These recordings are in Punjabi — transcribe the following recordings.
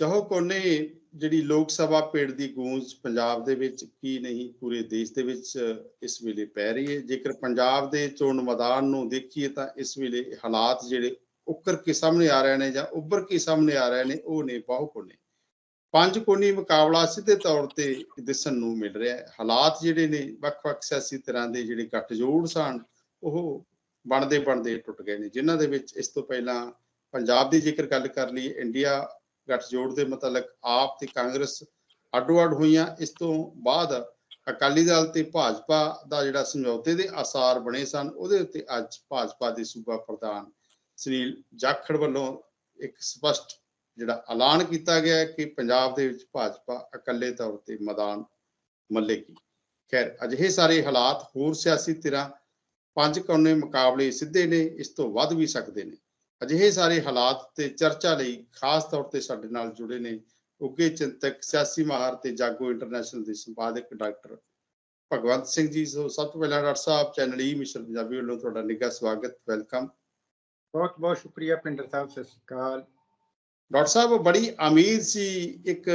ਚਾਹੋ ਕੋਨੇ ਜਿਹੜੀ ਲੋਕ ਸਭਾ ਪੇੜ ਦੀ ਗੂੰਜ ਪੰਜਾਬ ਦੇ ਵਿੱਚ ਕੀ ਨਹੀਂ, ਪੂਰੇ ਦੇਸ਼ ਦੇ ਵਿੱਚ ਇਸ ਵੇਲੇ ਪੈ ਰਹੀ ਹੈ। ਜੇਕਰ ਪੰਜਾਬ ਦੇ ਚੋਣ ਮੈਦਾਨ ਨੂੰ ਦੇਖੀਏ ਤਾਂ ਇਸ ਵੇਲੇ ਹਾਲਾਤ ਜਿਹੜੇ ਉੱਕਰ ਕੇ ਸਾਹਮਣੇ ਆ ਰਹੇ ਨੇ ਜਾਂ ਉੱਭਰ ਕੇ ਸਾਹਮਣੇ ਆ ਰਹੇ ਨੇ, ਉਹ ਨੇ ਬਹੁ ਕੋਨੇ ਪੰਜ ਕੋਨੀ ਮੁਕਾਬਲਾ ਸਿੱਧੇ ਤੌਰ ਤੇ ਦਿਸਣ ਨੂੰ ਮਿਲ ਰਿਹਾ ਹੈ। ਹਾਲਾਤ ਜਿਹੜੇ ਨੇ, ਵੱਖ-ਵੱਖ ਸਿਆਸੀ ਤਰ੍ਹਾਂ ਦੇ ਜਿਹੜੇ ਗੱਠਜੋੜ ਸਨ, ਉਹ ਬਣਦੇ ਬਣਦੇ ਟੁੱਟ ਗਏ ਨੇ, ਜਿਨ੍ਹਾਂ ਦੇ ਵਿੱਚ ਇਸ ਤੋਂ ਪਹਿਲਾਂ ਪੰਜਾਬ ਦੀ ਜੇਕਰ ਗੱਲ ਕਰ ਲਈ ਇੰਡੀਆ ਗੱਠਜੋੜ ਦੇ ਮੁਤਲਕ ਆਪ ਤੇ ਕਾਂਗਰਸ ਅੱਡੋ-ਅੱਡ ਹੋਈਆਂ। ਇਸ ਤੋਂ ਬਾਅਦ ਅਕਾਲੀ ਦਲ ਤੇ ਭਾਜਪਾ ਦਾ ਜਿਹੜਾ ਸਮਝੌਤੇ ਦੇ ਆਸਾਰ ਬਣੇ ਸਨ, ਉਹਦੇ ਉੱਤੇ ਅੱਜ ਭਾਜਪਾ ਦੇ ਸੂਬਾ ਪ੍ਰਧਾਨ ਸੁਨੀਲ ਜਾਖੜ ਵੱਲੋਂ ਇੱਕ ਸਪਸ਼ਟ ਜਿਹੜਾ ਐਲਾਨ ਕੀਤਾ ਗਿਆ ਕਿ ਪੰਜਾਬ ਦੇ ਵਿੱਚ ਭਾਜਪਾ ਇਕੱਲੇ ਤੌਰ ਤੇ ਮੈਦਾਨ ਮੱਲੇਗੀ ਖੈਰ, ਅਜਿਹੇ ਸਾਰੇ ਹਾਲਾਤ ਹੋਰ ਸਿਆਸੀ ਧਿਰਾਂ ਪੰਜ ਕੋਨੇ ਮੁਕਾਬਲੇ ਸਿੱਧੇ ਨੇ, ਇਸ ਤੋਂ ਵੱਧ ਵੀ ਸਕਦੇ ਨੇ। ਅਜਿਹੇ ਸਾਰੇ ਹਾਲਾਤ ਤੇ ਚਰਚਾ ਲਈ ਖਾਸ ਤੌਰ ਤੇ ਸਾਡੇ ਨਾਲ ਜੁੜੇ ਨੇ ਉੱਗੇ ਚਿੰਤਕ ਸਿਆਸੀ ਮਾਹਰ ਤੇ ਜਾਗੋ ਇੰਟਰਨੈਸ਼ਨਲ ਦੇ ਸੰਪਾਦਕ ਡਾਕਟਰ ਭਗਵੰਤ ਸਿੰਘ ਜੀ। ਸੋ ਸਭ ਤੋਂ ਪਹਿਲਾਂ ਡਾਕਟਰ ਸਾਹਿਬ ਚੈਨਲ ਈ ਮਿਸ਼ਨ ਪੰਜਾਬੀ ਵੱਲੋਂ ਤੁਹਾਡਾ ਨਿੱਘਾ ਸਵਾਗਤ ਵੈਲਕਮ। ਬਹੁਤ ਬਹੁਤ ਸ਼ੁਕਰੀਆ ਪਿੰਡਰ ਸਾਹਿਬ ਸਤਿ ਸ਼੍ਰੀ ਅਕਾਲ। ਡਾਕਟਰ ਸਾਹਿਬ ਬੜੀ ਉਮੀਦ ਸੀ ਇੱਕ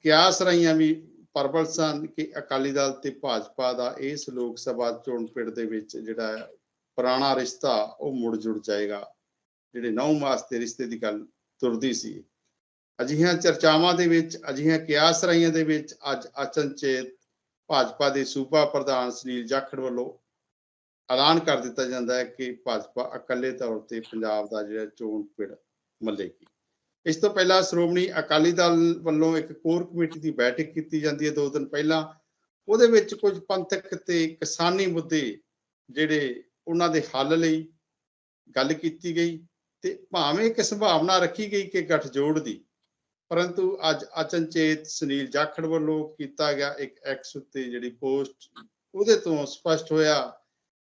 ਕਿਆਸ ਰਹੀਆਂ ਵੀ ਪਰਬਲ ਸਨ ਕਿ ਅਕਾਲੀ ਦਲ ਤੇ ਭਾਜਪਾ ਦਾ ਇਸ ਲੋਕ ਸਭਾ ਚੋਣ ਪਿੜ ਦੇ ਵਿੱਚ ਜਿਹੜਾ ਪੁਰਾਣਾ ਰਿਸ਼ਤਾ ਉਹ ਮੁੜ ਜੁੜ ਜਾਏਗਾ। ਜਿਹੜੇ ਨੌ ਮਾਸ ਦੇ ਰਿਸ਼ਤੇ ਦੀ ਗੱਲ ਤੁਰਦੀ ਸੀ। ਅਜਿਹੀਆਂ ਚਰਚਾਵਾਂ ਦੇ ਵਿੱਚ, ਅਜਿਹੀਆਂ ਕਿਆਸ ਰਹੀਆਂ ਦੇ ਵਿੱਚ ਅੱਜ ਅਚਨਚੇਤ ਭਾਜਪਾ ਦੇ ਸੂਬਾ ਪ੍ਰਧਾਨ ਸੁਨੀਲ ਜਾਖੜ ਵੱਲੋਂ ਐਲਾਨ ਕਰ ਦਿੱਤਾ ਜਾਂਦਾ ਹੈ ਕਿ ਭਾਜਪਾ ਇਕੱਲੇ ਤੌਰ ਤੇ ਪੰਜਾਬ ਦਾ ਜਿਹੜਾ ਚੋਣ ਪਿੜ ਮੱਲੇਗੀ। ਇਸ ਤੋਂ ਪਹਿਲਾਂ ਸ਼੍ਰੋਮਣੀ ਅਕਾਲੀ ਦਲ ਵੱਲੋਂ ਇੱਕ ਕੋਰ ਕਮੇਟੀ ਦੀ ਬੈਠਕ ਕੀਤੀ ਜਾਂਦੀ ਹੈ ਦੋ ਦਿਨ ਪਹਿਲਾਂ। ਉਹਦੇ ਵਿੱਚ ਕੁਝ ਪੰਥਕ ਤੇ ਕਿਸਾਨੀ ਮੁੱਦੇ ਜਿਹੜੇ ਉਹਨਾਂ ਦੇ ਹੱਲ ਲਈ ਗੱਲ ਕੀਤੀ ਗਈ। ਤੇ ਭਾਵੇਂ ਇੱਕ ਸੰਭਾਵਨਾ ਰੱਖੀ ਗਈ ਕਿ ਗੱਠਜੋੜ ਦੀ, ਪਰੰਤੂ ਅੱਜ ਅਚਨਚੇਤ ਸੁਨੀਲ ਜਾਖੜ ਵੱਲੋਂ ਕੀਤਾ ਗਿਆ ਇੱਕ ਐਕਸ ਉੱਤੇ ਜਿਹੜੀ ਪੋਸਟ, ਉਹਦੇ ਤੋਂ ਸਪਸ਼ਟ ਹੋਇਆ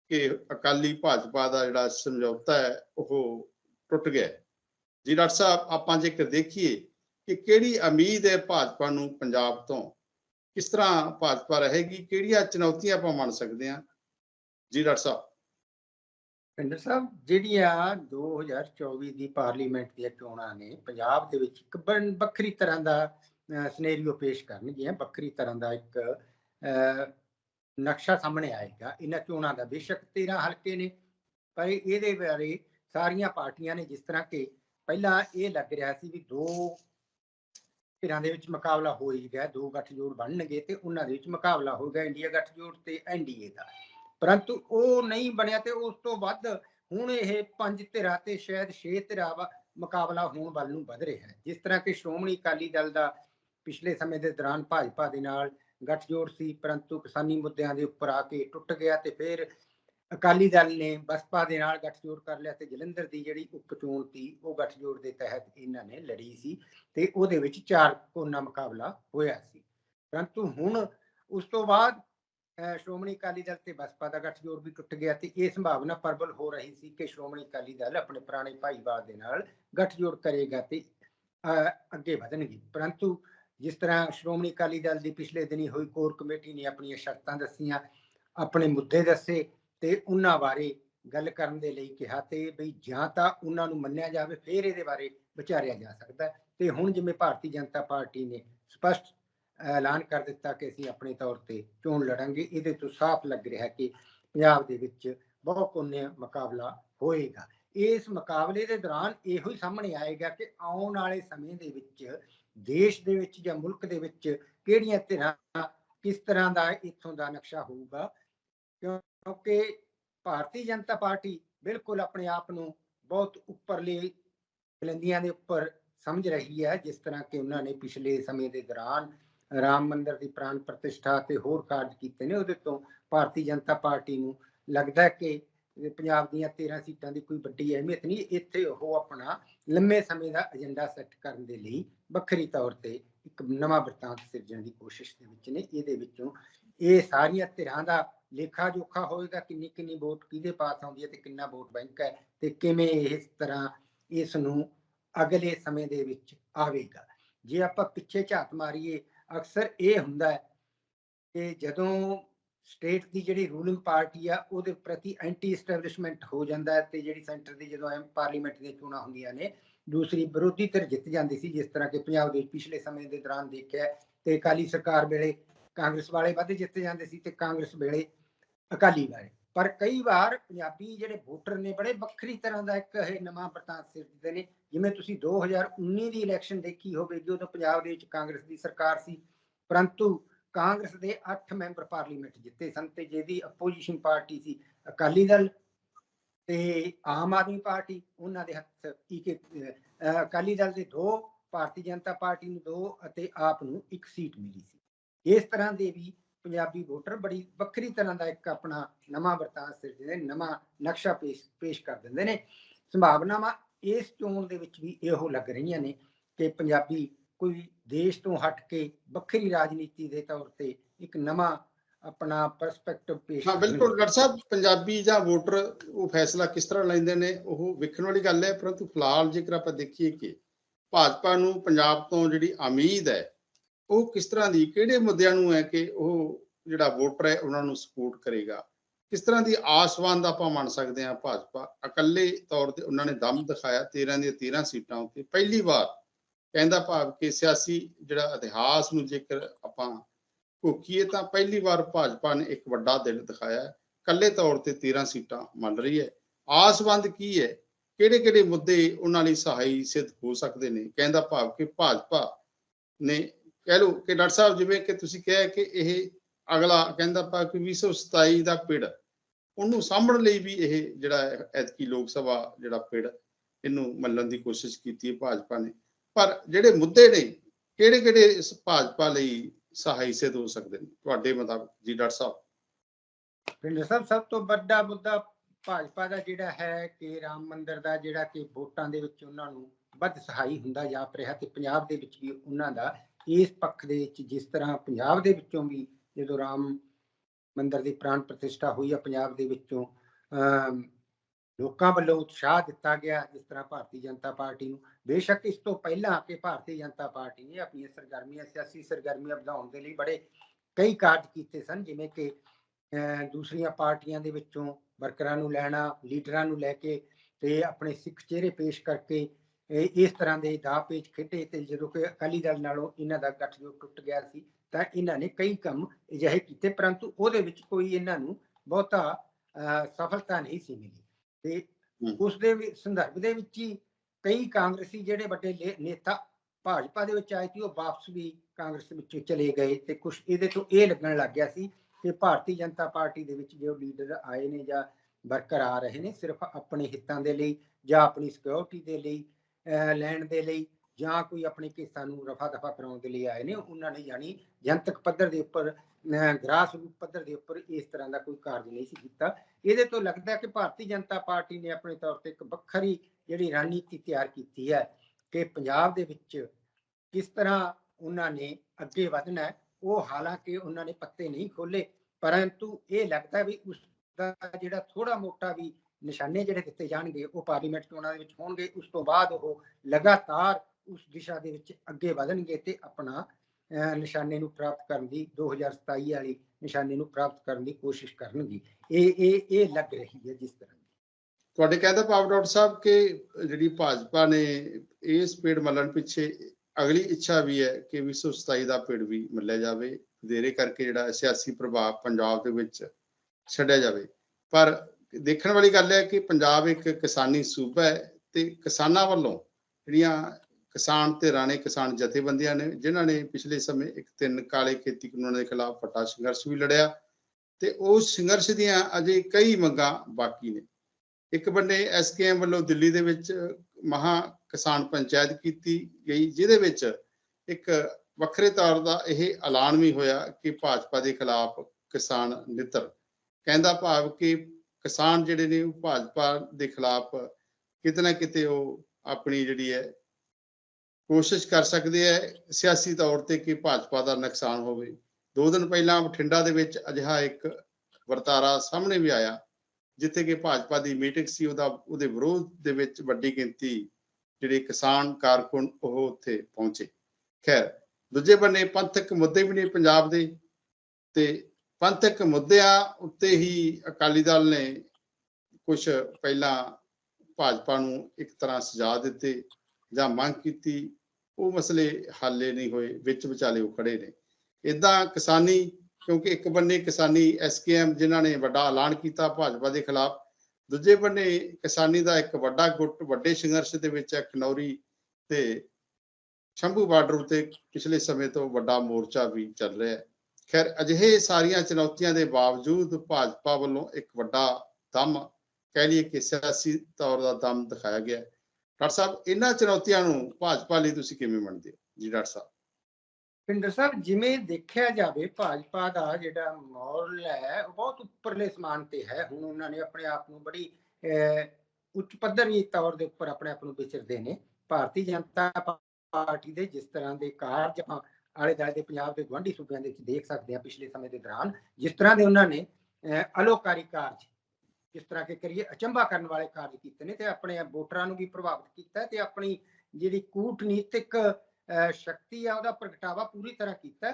ਕਿ ਅਕਾਲੀ ਭਾਜਪਾ ਦਾ ਜਿਹੜਾ ਸਮਝੌਤਾ ਹੈ, ਉਹ ਟੁੱਟ ਗਿਆ ਜੀ ਡਾਕਟਰ ਸਾਹਿਬ, ਆਪਾਂ ਜੇਕਰ ਦੇਖੀਏ ਕਿ ਕਿਹੜੀ ਉਮੀਦ ਹੈ ਭਾਜਪਾ ਨੂੰ ਪੰਜਾਬ ਤੋਂ? ਕਿਸ ਤਰ੍ਹਾਂ ਭਾਜਪਾ ਰਹੇਗੀ? ਕਿਹੜੀਆਂ ਚੁਣੌਤੀਆਂ ਆਪਾਂ ਮੰਨ ਸਕਦੇ ਹਾਂ? ਜੀ ਡਾਕਟਰ ਸਾਹਿਬ। ਪਿੰਡਰ ਸਾਹਿਬ, ਜਿਹੜੀਆਂ 2024 ਦੀ ਪਾਰਲੀਮੈਂਟ ਦੀਆਂ ਚੋਣਾਂ ਨੇ, ਪੰਜਾਬ ਦੇ ਵਿੱਚ ਇੱਕ ਬਣ- ਵੱਖਰੀ ਤਰ੍ਹਾਂ ਦਾ ਸਿਨੈਰੀਓ ਪੇਸ਼ ਕਰਨਗੀਆਂ, ਵੱਖਰੀ ਤਰ੍ਹਾਂ ਦਾ ਇੱਕ ਨਕਸ਼ਾ ਸਾਹਮਣੇ ਆਏਗਾ। ਇਹਨਾਂ ਚੋਣਾਂ ਦਾ ਬੇਸ਼ੱਕ 13 ਹਲਕੇ ਨੇ, ਪਰ ਇਹਦੇ ਬਾਰੇ ਸਾਰੀਆਂ ਪਾਰਟੀਆਂ ਨੇ ਜਿਸ ਤਰ੍ਹਾਂ ਕਿ ਪਹਿਲਾਂ ਇਹ ਲੱਗ ਰਿਹਾ ਸੀ ਵੀ ਦੋ ਧਿਰਾਂ ਦੇ ਵਿੱਚ ਮੁਕਾਬਲਾ ਹੋ ਹੀ ਗਿਆ, ਦੋ ਗੱਠਜੋੜ ਬਣਨਗੇ ਤੇ ਉਹਨਾਂ ਦੇ ਵਿੱਚ ਮੁਕਾਬਲਾ ਹੋਏਗਾ ਇੰਡੀਆ ਗੱਠਜੋੜ ਤੇ ਐਨਡੀਏ ਦਾ। ਪਰੰਤੂ ਉਹ ਨਹੀਂ ਬਣਿਆ ਤੇ ਉਸ ਤੋਂ ਵੱਧ ਹੁਣ ਇਹ ਪੰਜ ਧਿਰਾਂ ਤੇ ਸ਼ਾਇਦ ਛੇ ਧਿਰਾਂ ਮੁਕਾਬਲਾ ਹੋਣ ਵੱਲ ਨੂੰ ਵਧ ਰਿਹਾ ਹੈ। ਜਿਸ ਤਰ੍ਹਾਂ ਕਿ ਸ਼੍ਰੋਮਣੀ ਅਕਾਲੀ ਦਲ ਦਾ ਪਿਛਲੇ ਸਮੇਂ ਦੇ ਦੌਰਾਨ ਭਾਜਪਾ ਦੇ ਨਾਲ ਗੱਠਜੋੜ ਸੀ, ਪਰੰਤੂ ਕਿਸਾਨੀ ਮੁੱਦਿਆਂ ਦੇ ਉੱਪਰ ਆ ਕੇ ਟੁੱਟ ਗਿਆ ਤੇ ਫਿਰ ਅਕਾਲੀ ਦਲ ਨੇ ਬਸਪਾ ਦੇ ਨਾਲ ਗੱਠਜੋੜ ਕਰ ਲਿਆ ਤੇ ਜਲੰਧਰ ਦੀ ਜਿਹੜੀ ਉਪਚੋਣ ਸੀ, ਉਹ ਗੱਠਜੋੜ ਦੇ ਤਹਿਤ ਇਹਨਾਂ ਨੇ ਲੜੀ ਸੀ ਤੇ ਉਹਦੇ ਵਿੱਚ ਚਾਰ ਕੋਨਾ ਮੁਕਾਬਲਾ ਹੋਇਆ ਸੀ। ਪਰੰਤੂ ਹੁਣ ਉਸ ਤੋਂ ਬਾਅਦ ਸ਼੍ਰੋਮਣੀ ਅਕਾਲੀ ਦਲ ਤੇ ਬਸਪਾ ਦਾ ਗੱਠਜੋੜ ਵੀ ਟੁੱਟ ਗਿਆ ਤੇ ਇਹ ਸੰਭਾਵਨਾ ਪ੍ਰਬਲ ਹੋ ਰਹੀ ਸੀ ਕਿ ਸ਼੍ਰੋਮਣੀ ਅਕਾਲੀ ਦਲ ਆਪਣੇ ਪੁਰਾਣੇ ਭਾਈਵਾਲ ਦੇ ਨਾਲ ਗੱਠਜੋੜ ਕਰੇਗਾ ਤੇ ਅੱਗੇ ਵਧਣਗੇ। ਪਰੰਤੂ ਜਿਸ ਤਰ੍ਹਾਂ ਸ਼੍ਰੋਮਣੀ ਅਕਾਲੀ ਦਲ ਦੀ ਪਿਛਲੇ ਦਿਨੀ ਹੋਈ ਕੋਰ ਕਮੇਟੀ ਨੇ ਆਪਣੀਆਂ ਸ਼ਰਤਾਂ ਦੱਸੀਆਂ, ਆਪਣੇ ਮੁੱਦੇ ਦੱਸੇ ਤੇ ਉਹਨਾਂ ਬਾਰੇ ਗੱਲ ਕਰਨ ਦੇ ਲਈ ਕਿਹਾ ਤੇ ਬਈ ਜਾਂ ਤਾਂ ਉਹਨਾਂ ਨੂੰ ਮੰਨਿਆ ਜਾਵੇ, ਫਿਰ ਇਹਦੇ ਬਾਰੇ ਵਿਚਾਰਿਆ ਜਾ ਸਕਦਾ ਤੇ ਹੁਣ ਜਿਵੇਂ ਭਾਰਤੀ ਜਨਤਾ ਪਾਰਟੀ ਨੇ ਸਪਸ਼ਟ ਐਲਾਨ ਕਰ ਦਿੱਤਾ ਕਿ ਅਸੀਂ ਆਪਣੇ ਤੌਰ ਤੇ ਚੋਣ ਲੜਾਂਗੇ। ਇਹਦੇ ਤੋਂ ਸਾਫ਼ ਲੱਗ ਰਿਹਾ ਕਿ ਪੰਜਾਬ ਦੇ ਵਿੱਚ ਬਹੁਤ ਕੋਨੇ ਮੁਕਾਬਲਾ ਹੋਏਗਾ। ਇਸ ਮੁਕਾਬਲੇ ਦੇ ਦੌਰਾਨ ਇਹੋ ਹੀ ਸਾਹਮਣੇ ਆਏਗਾ ਕਿ ਆਉਣ ਵਾਲੇ ਸਮੇਂ ਦੇ ਵਿੱਚ ਦੇਸ਼ ਦੇ ਵਿੱਚ ਜਾਂ ਮੁਲਕ ਦੇ ਵਿੱਚ ਕਿਹੜੀਆਂ ਧਿਰਾਂ ਕਿਸ ਤਰ੍ਹਾਂ ਦਾ ਇਥੋਂ ਦਾ ਨਕਸ਼ਾ ਹੋਊਗਾ? ਕਿਉਂਕਿ ਭਾਰਤੀ ਜਨਤਾ ਪਾਰਟੀ ਬਿਲਕੁਲ ਆਪਣੇ ਆਪ ਨੂੰ ਬਹੁਤ ਉੱਪਰਲੇ ਬੁਲੰਦੀਆਂ ਦੇ ਉੱਪਰ ਸਮਝ ਰਹੀ ਹੈ, ਜਿਸ ਤਰ੍ਹਾਂ ਕਿ ਉਹਨਾਂ ਨੇ ਪਿਛਲੇ ਸਮੇਂ ਦੇ ਦੌਰਾਨ ਰਾਮ ਮੰਦਿਰ ਦੀ ਪ੍ਰਾਣ ਪ੍ਰਤਿਸ਼ਠਾ ਤੇ ਹੋਰ ਕਾਰਜ ਕੀਤੇ ਨੇ ਉਹਦੇ ਤੋਂ ਭਾਰਤੀ ਜਨਤਾ ਪਾਰਟੀ ਨੂੰ ਲੱਗਦਾ ਕਿ ਪੰਜਾਬ ਦੀਆਂ 13 ਸੀਟਾਂ ਦੀ ਕੋਈ ਵੱਡੀ ਅਹਿਮੀਅਤ ਨਹੀਂ, ਇੱਥੇ ਉਹ ਆਪਣਾ ਲੰਮੇ ਸਮੇਂ ਦਾ ਏਜੰਡਾ ਸੈੱਟ ਕਰਨ ਦੇ ਲਈ ਵੱਖਰੀ ਤੌਰ ਤੇ ਇੱਕ ਨਵਾਂ ਵਰਤਾਂਤ ਸਿਰਜਣ ਦੀ ਕੋਸ਼ਿਸ਼ ਦੇ ਵਿੱਚ ਨੇ। ਇਹਦੇ ਵਿੱਚੋਂ ਇਹ ਸਾਰੀਆਂ ਧਿਰਾਂ ਦਾ ਲੇਖਾ ਜੋਖਾ ਹੋਏਗਾ, ਕਿੰਨੀ ਕਿੰਨੀ ਵੋਟ ਕਿਹਦੇ ਪਾਸ ਆਉਂਦੀ ਹੈ ਤੇ ਕਿੰਨਾ ਵੋਟ ਬੈਂਕ ਹੈ ਤੇ ਕਿਵੇਂ ਇਸ ਤਰ੍ਹਾਂ ਇਸ ਨੂੰ ਅਗਲੇ ਸਮੇਂ ਦੇ ਵਿੱਚ ਆਵੇਗਾ। ਜੇ ਆਪਾਂ ਪਿੱਛੇ ਝਾਤ ਮਾਰੀਏ ਅਕਸਰ ਇਹ ਹੁੰਦਾ ਹੈ ਕਿ ਜਦੋਂ ਸਟੇਟ ਦੀ ਜਿਹੜੀ ਰੂਲਿੰਗ ਪਾਰਟੀ ਆ, ਉਹਦੇ ਪ੍ਰਤੀ ਐਂਟੀ ਐਸਟੈਬਲਿਸ਼ਮੈਂਟ ਹੋ ਜਾਂਦਾ ਹੈ ਤੇ ਜਿਹੜੀ ਸੈਂਟਰ ਦੀ ਜਦੋਂ ਐਮ ਪਾਰਲੀਮੈਂਟ ਦੀਆਂ ਚੋਣਾਂ ਹੁੰਦੀਆਂ ਨੇ, ਦੂਸਰੀ ਵਿਰੋਧੀ ਧਿਰ ਜਿੱਤ ਜਾਂਦੀ ਸੀ, ਜਿਸ ਤਰ੍ਹਾਂ ਕਿ ਪੰਜਾਬ ਦੇ ਪਿਛਲੇ ਸਮੇਂ ਦੇ ਦੌਰਾਨ ਦੇਖਿਆ ਹੈ ਤੇ ਅਕਾਲੀ ਸਰਕਾਰ ਵੇਲੇ ਕਾਂਗਰਸ ਵਾਲੇ ਵੱਧ ਜਿੱਤ ਜਾਂਦੇ ਸੀ ਤੇ ਕਾਂਗਰਸ ਵੇਲੇ ਅਕਾਲੀ ਵਾਲੇ। ਪਰ ਕਈ ਵਾਰ ਪੰਜਾਬੀ ਜਿਹੜੇ ਵੋਟਰ ਨੇ, ਬੜੇ ਵੱਖਰੀ ਤਰ੍ਹਾਂ ਦਾ ਇੱਕ ਇਹ ਨਵਾਂ ਵਰਤਾਂਤ ਸਿਰਜਦੇ ਨੇ ਜਿਵੇਂ ਤੁਸੀਂ 2019 ਦੀ ਇਲੈਕਸ਼ਨ ਦੇਖੀ ਹੋਵੇ, ਜਦੋਂ ਪੰਜਾਬ ਦੇ ਵਿੱਚ ਕਾਂਗਰਸ ਦੀ ਸਰਕਾਰ ਸੀ, ਪਰੰਤੂ ਕਾਂਗਰਸ ਦੇ 8 ਮੈਂਬਰ ਪਾਰਲੀਮੈਂਟ ਜਿੱਤੇ ਸਨ ਤੇ ਜਿਹਦੀ ਅਪੋਜੀਸ਼ਨ ਪਾਰਟੀ ਸੀ ਅਕਾਲੀ ਦਲ ਤੇ ਆਮ ਆਦਮੀ ਪਾਰਟੀ, ਉਹਨਾਂ ਦੇ ਹੱਥ ਇੱਕ ਅਕਾਲੀ ਦਲ ਦੇ ਦੋ, ਭਾਰਤੀ ਜਨਤਾ ਪਾਰਟੀ ਨੂੰ ਦੋ ਅਤੇ ਆਪ ਨੂੰ ਇੱਕ ਸੀਟ ਮਿਲੀ ਸੀ। ਇਸ ਤਰ੍ਹਾਂ ਦੇ ਵੀ ਪੰਜਾਬੀ ਵੋਟਰ ਬੜੀ ਵੱਖਰੀ ਤਰ੍ਹਾਂ ਦਾ ਇੱਕ ਆਪਣਾ ਨਵਾਂ ਵਰਤਾਂਤ ਸਿਰਜਦੇ ਨੇ, ਨਵਾਂ ਨਕਸ਼ਾ ਪੇਸ਼ ਪੇਸ਼ ਕਰ ਦਿੰਦੇ ਨੇ। ਸੰਭਾਵਨਾਵਾਂ ਇਸ ਚੋਣ ਦੇ ਵਿੱਚ ਵੀ ਇਹੋ ਲੱਗ ਰਹੀਆਂ ਨੇ ਕਿ ਪੰਜਾਬੀ ਕੋਈ ਦੇਸ਼ ਤੋਂ ਹਟ ਕੇ ਵੱਖਰੀ ਰਾਜਨੀਤੀ ਦੇ ਤੌਰ ਤੇ ਇੱਕ ਨਵਾਂ ਆਪਣਾ ਪਰਸਪੈਕਟਿਵ ਪੇਸ਼ ਹਾਂ। ਬਿਲਕੁਲ ਡਾਕਟਰ ਸਾਹਿਬ ਪੰਜਾਬੀ ਜਾਂ ਵੋਟਰ ਉਹ ਫੈਸਲਾ ਕਿਸ ਤਰ੍ਹਾਂ ਲੈਂਦੇ ਨੇ ਉਹ ਵੇਖਣ ਵਾਲੀ ਗੱਲ ਹੈ ਪਰੰਤੂ ਫਿਲਹਾਲ ਜੇਕਰ ਆਪਾਂ ਦੇਖੀਏ ਕਿ ਭਾਜਪਾ ਨੂੰ ਪੰਜਾਬ ਤੋਂ ਜਿਹੜੀ ਉਮੀਦ ਹੈ ਉਹ ਕਿਸ ਤਰ੍ਹਾਂ ਦੀ ਕਿਹੜੇ ਮੁੱਦਿਆਂ ਨੂੰ ਹੈ ਕਿ ਉਹ ਜਿਹੜਾ ਵੋਟਰ ਹੈ ਉਹਨਾਂ ਨੂੰ ਸਪੋਰਟ ਕਰੇਗਾ ਕਿਸ ਤਰ੍ਹਾਂ ਦੀ ਆਸਵੰਦ ਆਪਾਂ ਮੰਨ ਸਕਦੇ ਹਾਂ ਭਾਜਪਾ? ਇਕੱਲੇ ਤੌਰ ਤੇ ਉਹਨਾਂ ਨੇ ਦਮ ਦਿਖਾਇਆ 13 ਦੀਆਂ 13 ਸੀਟਾਂ ਉੱਤੇ। ਪਹਿਲੀ ਵਾਰ ਕਹਿੰਦਾ ਭਾਵ ਕਿ ਸਿਆਸੀ ਜਿਹੜਾ ਇਤਿਹਾਸ ਨੂੰ ਜੇਕਰ ਆਪਾਂ ਘੋਖੀਏ ਤਾਂ ਪਹਿਲੀ ਵਾਰ ਭਾਜਪਾ ਨੇ ਇੱਕ ਵੱਡਾ ਦਿਲ ਦਿਖਾਇਆ ਇਕੱਲੇ ਤੌਰ ਤੇ 13 ਸੀਟਾਂ ਮੰਨ ਰਹੀ ਹੈ। ਆਸਵੰਦ ਕੀ ਹੈ? ਕਿਹੜੇ ਕਿਹੜੇ ਮੁੱਦੇ ਉਹਨਾਂ ਲਈ ਸਹਾਈ ਸਿੱਧ ਹੋ ਸਕਦੇ ਨੇ? ਕਹਿੰਦਾ ਭਾਵ ਕਿ ਭਾਜਪਾ ਨੇ ਕਹਿ ਲਓ ਕਿ ਡਾਕਟਰ ਸਾਹਿਬ ਜਿਵੇਂ ਕਿ ਤੁਸੀਂ ਕਿਹਾ ਕਿ ਇਹ ਅਗਲਾ ਕਹਿੰਦਾ ਭਾਵ ਕਿ 227 ਦਾ ਪਿੜ ਉਹਨੂੰ ਸਾਂਭਣ ਲਈ ਵੀ ਇਹ ਜਿਹੜਾ ਐਤਕੀ ਲੋਕ ਸਭਾ ਜਿਹੜਾ ਪਿੜ, ਇਹਨੂੰ ਮੱਲਣ ਦੀ ਕੋਸ਼ਿਸ਼ ਕੀਤੀ ਹੈ ਭਾਜਪਾ ਨੇ। ਪਰ ਜਿਹੜੇ ਮੁੱਦੇ ਨੇ ਕਿਹੜੇ ਕਿਹੜੇ ਇਸ ਭਾਜਪਾ ਲਈ ਸਹਾਈ ਸਿੱਧ ਹੋ ਸਕਦੇ ਨੇ? ਤੁਹਾਡੇ ਮੁਤਾਬਕ ਜੀ, ਡਾਕਟਰ ਸਾਹਿਬ। ਪਿੰਡ ਸਾਹਿਬ, ਸਭ ਤੋਂ ਵੱਡਾ ਮੁੱਦਾ ਭਾਜਪਾ ਦਾ ਜਿਹੜਾ ਹੈ ਕਿ ਰਾਮ ਮੰਦਿਰ ਦਾ ਜਿਹੜਾ ਕਿ ਵੋਟਾਂ ਦੇ ਵਿੱਚ ਉਹਨਾਂ ਨੂੰ ਵੱਧ ਸਹਾਈ ਹੁੰਦਾ ਜਾਪ ਰਿਹਾ ਤੇ ਪੰਜਾਬ ਦੇ ਵਿੱਚ ਵੀ ਉਹਨਾਂ ਦਾ ਇਸ ਪੱਖ ਦੇ ਵਿੱਚ ਜਿਸ ਤਰ੍ਹਾਂ ਪੰਜਾਬ ਦੇ ਵਿੱਚੋਂ ਵੀ ਜਦੋਂ ਰਾਮ ਮੰਦਿਰ ਦੀ ਪ੍ਰਾਣ ਪ੍ਰਤਿਸ਼ਠਾ ਹੋਈ ਆ ਪੰਜਾਬ ਦੇ ਵਿੱਚੋਂ। ਲੋਕਾਂ ਵੱਲੋਂ ਉਤਸ਼ਾਹ ਦਿੱਤਾ ਗਿਆ ਜਿਸ ਤਰ੍ਹਾਂ ਭਾਰਤੀ ਜਨਤਾ ਪਾਰਟੀ ਨੂੰ। ਬੇਸ਼ੱਕ ਇਸ ਤੋਂ ਪਹਿਲਾਂ ਕਿ ਭਾਰਤੀ ਜਨਤਾ ਪਾਰਟੀ ਨੇ ਆਪਣੀਆਂ ਸਰਗਰਮੀਆਂ, ਸਿਆਸੀ ਸਰਗਰਮੀਆਂ ਵਧਾਉਣ ਦੇ ਲਈ ਬੜੇ ਕਈ ਕਾਰਜ ਕੀਤੇ ਸਨ, ਜਿਵੇਂ ਕਿ, ਅਹ ਦੂਸਰੀਆਂ ਪਾਰਟੀਆਂ ਦੇ ਵਿੱਚੋਂ ਵਰਕਰਾਂ ਨੂੰ ਲੈਣਾ, ਲੀਡਰਾਂ ਨੂੰ ਲੈ ਕੇ ਤੇ ਆਪਣੇ ਸਿੱਖ ਚਿਹਰੇ ਪੇਸ਼ ਕਰਕੇ ਇਸ ਤਰ੍ਹਾਂ ਦੇ ਦਾਅ ਪੇਚ ਖੇਡੇ ਤੇ ਜਦੋਂ ਕਿ ਅਕਾਲੀ ਦਲ ਨਾਲੋਂ ਇਹਨਾਂ ਦਾ ਗੱਠਜੋੜ ਟੁੱਟ ਗਿਆ ਸੀ। ਤਾਂ ਇਹਨਾਂ ਨੇ ਕਈ ਕੰਮ ਅਜਿਹੇ ਕੀਤੇ ਪਰੰਤੂ ਉਹਦੇ ਵਿੱਚ ਕੋਈ ਇਹਨਾਂ ਨੂੰ ਬਹੁਤਾ ਸਫਲਤਾ ਨਹੀਂ ਸੀ ਮਿਲੀ ਤੇ। ਉਸ ਦੇ ਵੀ ਸੰਦਰਭ ਦੇ ਵਿੱਚ ਹੀ ਕਈ ਕਾਂਗਰਸੀ ਜਿਹੜੇ ਵੱਡੇ ਨੇਤਾ ਭਾਜਪਾ ਦੇ ਵਿੱਚ ਆਏ ਸੀ ਉਹ ਵਾਪਸ ਵੀ ਕਾਂਗਰਸ ਵਿੱਚ ਚਲੇ ਗਏ ਤੇ ਕੁਝ ਇਹਦੇ ਤੋਂ ਇਹ ਲੱਗਣ ਲੱਗ ਗਿਆ ਸੀ ਕਿ ਭਾਰਤੀ ਜਨਤਾ ਪਾਰਟੀ ਦੇ ਵਿੱਚ ਜੋ ਲੀਡਰ ਆਏ ਨੇ ਜਾਂ ਵਰਕਰ ਆ ਰਹੇ ਨੇ ਸਿਰਫ ਆਪਣੇ ਹਿੱਤਾਂ ਦੇ ਲਈ ਜਾਂ ਆਪਣੀ ਸਿਕਿਉਰਿਟੀ ਦੇ ਲਈ ਲੈਣ ਦੇ ਲਈ ਜਾਂ ਕੋਈ ਆਪਣੇ ਕੇਸਾਂ ਨੂੰ ਰਫਾ ਦਫਾ ਕਰਾਉਣ ਦੇ ਲਈ ਆਏ ਨੇ, ਉਹਨਾਂ ਨੇ ਯਾਨੀ ਜਨਤਕ ਪੱਧਰ ਦੇ ਉੱਪਰ ਗ੍ਰਾਸ ਰੂਟ ਪੱਧਰ ਦੇ ਉੱਪਰ ਇਸ ਤਰ੍ਹਾਂ ਦਾ ਕੋਈ ਕਾਰਜ ਨਹੀਂ ਸੀ ਕੀਤਾ। ਇਹਦੇ ਤੋਂ ਲੱਗਦਾ ਕਿ ਭਾਰਤੀ ਜਨਤਾ ਪਾਰਟੀ ਨੇ ਆਪਣੇ ਤੌਰ ਤੇ ਇੱਕ ਵੱਖਰੀ ਜਿਹੜੀ ਰਣਨੀਤੀ ਤਿਆਰ ਕੀਤੀ ਹੈ ਕਿ ਪੰਜਾਬ ਦੇ ਵਿੱਚ ਕਿਸ ਤਰ੍ਹਾਂ ਉਹਨਾਂ ਨੇ ਅੱਗੇ ਵਧਣਾ ਉਹ ਹਾਲਾਂਕਿ ਉਹਨਾਂ ਨੇ ਪੱਤੇ ਨਹੀਂ ਖੋਲੇ ਪਰੰਤੂ ਇਹ ਲੱਗਦਾ ਵੀ ਉਸ ਦਾ ਜਿਹੜਾ ਥੋੜਾ ਮੋਟਾ ਵੀ ਨਿਸ਼ਾਨੇ ਜਿਹੜੇ ਦਿੱਤੇ ਜਾਣਗੇ, ਉਹ ਪਾਰਲੀਮੈਂਟ ਚੋਣਾਂ ਦੇ ਵਿੱਚ ਹੋਣਗੇ, ਉਸ ਤੋਂ ਬਾਅਦ ਉਹ ਲਗਾਤਾਰ ਉਸ ਦਿਸ਼ਾ ਦੇ ਵਿੱਚ ਅੱਗੇ ਵਧਣਗੇ ਤੇ ਆਪਣਾ ਨਿਸ਼ਾਨੇ ਨੂੰ ਪ੍ਰਾਪਤ ਕਰਨ ਦੀ 2027 ਵਾਲੀ ਨਿਸ਼ਾਨੇ ਨੂੰ ਪ੍ਰਾਪਤ ਕਰਨ ਦੀ ਕੋਸ਼ਿਸ਼ ਕਰਨਗੇ। ਇਹ ਇਹ ਇਹ ਲੱਗ ਰਹੀ ਹੈ ਜਿਸ ਤਰ੍ਹਾਂ ਤੁਹਾਡੇ ਕਹਿੰਦਾ ਭਾਵ ਡਾਕਟਰ ਸਾਹਿਬ ਕਿ ਜਿਹੜੀ ਭਾਜਪਾ ਨੇ ਇਸ ਪੇੜ ਮੱਲਣ ਪਿੱਛੇ ਅਗਲੀ ਇੱਛਾ ਵੀ ਹੈ ਕਿ 227 ਦਾ ਪੇੜ ਵੀ ਮੱਲਿਆ ਜਾਵੇ ਦੇਰੇ ਕਰਕੇ ਜਿਹੜਾ ਸਿਆਸੀ ਪ੍ਰਭਾਵ ਪੰਜਾਬ ਦੇ ਵਿੱਚ ਛੱਡਿਆ ਜਾਵੇ। ਪਰ ਦੇਖਣ ਵਾਲੀ ਗੱਲ ਹੈ ਕਿ ਪੰਜਾਬ ਇੱਕ ਕਿਸਾਨੀ ਸੂਬਾ ਹੈ ਤੇ ਕਿਸਾਨਾਂ ਵੱਲੋਂ ਜਿਹੜੀਆਂ ਕਿਸਾਨ ਤੇ ਰਾਣੇ ਕਿਸਾਨ ਜਥੇਬੰਦੀਆਂ ਨੇ, ਜਿਨ੍ਹਾਂ ਨੇ ਪਿਛਲੇ ਸਮੇਂ ਇੱਕ ਤਿੰਨ ਕਾਲੇ ਖੇਤੀ ਕਾਨੂੰਨਾਂ ਦੇ ਖਿਲਾਫ ਵੱਡਾ ਸੰਘਰਸ਼ ਵੀ ਲੜਿਆ ਤੇ ਉਸ ਸੰਘਰਸ਼ ਦੀਆਂ ਅਜੇ ਕਈ ਮੰਗਾਂ ਬਾਕੀ ਨੇ। ਇੱਕ ਬੰਨੇ ਐਸਕੇਐਮ ਵੱਲੋਂ ਦਿੱਲੀ ਦੇ ਵਿੱਚ ਮਹਾ ਕਿਸਾਨ ਪੰਚਾਇਤ ਕੀਤੀ ਗਈ, ਜਿਹਦੇ ਵਿੱਚ ਇੱਕ ਵੱਖਰੇ ਤੌਰ ਦਾ ਇਹ ਐਲਾਨ ਵੀ ਹੋਇਆ ਕਿ ਭਾਜਪਾ ਦੇ ਖਿਲਾਫ ਕਿਸਾਨ ਨਿੱਤਰ। ਕਹਿੰਦਾ ਭਾਵ ਕਿ ਕਿਸਾਨ ਜਿਹੜੇ ਨੇ ਉਹ ਭਾਜਪਾ ਦੇ ਖਿਲਾਫ ਕਿਤੇ ਨਾ ਕਿਤੇ ਉਹ ਆਪਣੀ ਜਿਹੜੀ ਹੈ ਕੋਸ਼ਿਸ਼ ਕਰ ਸਕਦੇ ਹੈ ਸਿਆਸੀ ਤੌਰ ਤੇ ਕਿ ਭਾਜਪਾ ਦਾ ਨੁਕਸਾਨ ਹੋਵੇ। ਦੋ ਦਿਨ ਪਹਿਲਾਂ ਬਠਿੰਡਾ ਦੇ ਵਿੱਚ ਅਜਿਹਾ ਇੱਕ ਵਰਤਾਰਾ ਸਾਹਮਣੇ ਵੀ ਆਇਆ, ਜਿੱਥੇ ਕਿ ਭਾਜਪਾ ਦੀ ਮੀਟਿੰਗ ਸੀ, ਉਹਦਾ, ਉਹਦੇ ਵਿਰੋਧ ਦੇ ਵਿੱਚ ਵੱਡੀ ਗਿਣਤੀ ਜਿਹੜੇ ਕਿਸਾਨ ਕਾਰਕੁਨ, ਉਹ ਉੱਥੇ ਪਹੁੰਚੇ। ਖੈਰ, ਦੂਜੇ ਬੰਨੇ ਪੰਥਕ ਮੁੱਦੇ ਵੀ ਨੇ ਪੰਜਾਬ ਦੇ ਤੇ ਪੰਥਕ ਮੁੱਦਿਆਂ ਉੱਤੇ ਹੀ ਅਕਾਲੀ ਦਲ ਨੇ ਕੁਝ ਪਹਿਲਾਂ ਭਾਜਪਾ ਨੂੰ ਇੱਕ ਤਰ੍ਹਾਂ ਸਜਾ ਦਿੱਤੇ। ਜਾਂ ਮੰਗ ਕੀਤੀ, ਉਹ ਮਸਲੇ ਹੱਲੇ ਨਹੀਂ ਹੋਏ, ਵਿੱਚ ਵਿਚਾਲੇ ਉਹ ਖੜੇ ਨੇ। ਇਦਾਂ ਕਿਸਾਨੀ, ਕਿਉਂਕਿ ਇੱਕ ਬੰਨੇ ਕਿਸਾਨੀ ਐਸਕੇਐਮ ਜਿਨ੍ਹਾਂ ਨੇ ਵੱਡਾ ਐਲਾਨ ਕੀਤਾ ਭਾਜਪਾ ਦੇ ਖਿਲਾਫ, ਦੂਜੇ ਬੰਨੇ ਕਿਸਾਨੀ ਦਾ ਇੱਕ ਵੱਡਾ ਗੁੱਟ, ਵੱਡੇ ਸੰਘਰਸ਼ ਦੇ ਵਿੱਚ ਹੈ, ਖਨੌਰੀ ਤੇ ਸ਼ੰਭੂ ਬਾਰਡਰ ਉਤੇ ਪਿਛਲੇ ਸਮੇਂ ਤੋਂ ਵੱਡਾ ਮੋਰਚਾ ਵੀ ਚੱਲ ਰਿਹਾ ਹੈ। ਖੈਰ, ਅਜਿਹੇ ਸਾਰੀਆਂ ਚੁਣੌਤੀਆਂ ਦੇ ਬਾਵਜੂਦ ਭਾਜਪਾ ਵੱਲੋਂ ਇੱਕ ਵੱਡਾ ਦਮ, ਕਹਿ ਲਈਏ ਕਿ ਸਿਆਸੀ ਤੌਰ ਦਾ ਦਮ ਦਿਖਾਇਆ ਗਿਆ ਡਾਕਟਰ ਸਾਹਿਬ, ਇਹਨਾਂ ਚੁਣੌਤੀਆਂ ਨੂੰ ਭਾਜਪਾ ਲਈ ਤੁਸੀਂ ਕਿਵੇਂ ਮੰਨਦੇ ਹੋ? ਜੀ ਡਾਕਟਰ ਸਾਹਿਬ। ਪਿੰਡਰ ਸਾਹਿਬ, ਜਿਵੇਂ ਦੇਖਿਆ ਜਾਵੇ, ਭਾਜਪਾ ਦਾ ਜਿਹੜਾ ਮੋਰਲ ਹੈ, ਉਹ ਬਹੁਤ ਉੱਪਰਲੇ ਸਮਾਨ ਤੇ ਹੈ। ਹੁਣ ਉਹਨਾਂ ਨੇ ਆਪਣੇ ਆਪ ਨੂੰ ਬੜੀ ਉੱਚ ਪੱਧਰੀ ਤੌਰ ਦੇ ਉੱਪਰ ਆਪਣੇ ਆਪ ਨੂੰ ਵਿਚਰਦੇ ਨੇ। ਭਾਰਤੀ ਜਨਤਾ ਪਾਰਟੀ ਦੇ ਜਿਸ ਤਰ੍ਹਾਂ ਦੇ ਕਾਰਜ ਆਪਾਂ ਆਲੇ ਦੁਆਲੇ ਦੇ ਪੰਜਾਬ ਦੇ ਗੁਆਂਢੀ ਸੂਬਿਆਂ ਦੇ ਵਿੱਚ ਦੇਖ ਸਕਦੇ ਹਾਂ ਪਿਛਲੇ ਸਮੇਂ ਦੇ ਦੌਰਾਨ, ਜਿਸ ਤਰ੍ਹਾਂ ਦੇ ਉਹਨਾਂ ਨੇ ਅਲੋਕਾਰੀ ਕਾਰਜ ਜਿਸ ਤਰ੍ਹਾਂ ਕਿ ਕਰੀਏ ਅਚੰਭਾ ਕਰਨ ਵਾਲੇ ਕਾਰਜ ਕੀਤੇ ਨੇ ਤੇ ਆਪਣੇ ਵੋਟਰਾਂ ਨੂੰ ਵੀ ਪ੍ਰਭਾਵਿਤ ਕੀਤਾ ਤੇ ਆਪਣੀ ਜਿਹੜੀ ਕੂਟਨੀਤਿਕ ਸ਼ਕਤੀ ਆ ਉਹਦਾ ਪ੍ਰਗਟਾਵਾ ਪੂਰੀ ਤਰ੍ਹਾਂ ਕੀਤਾ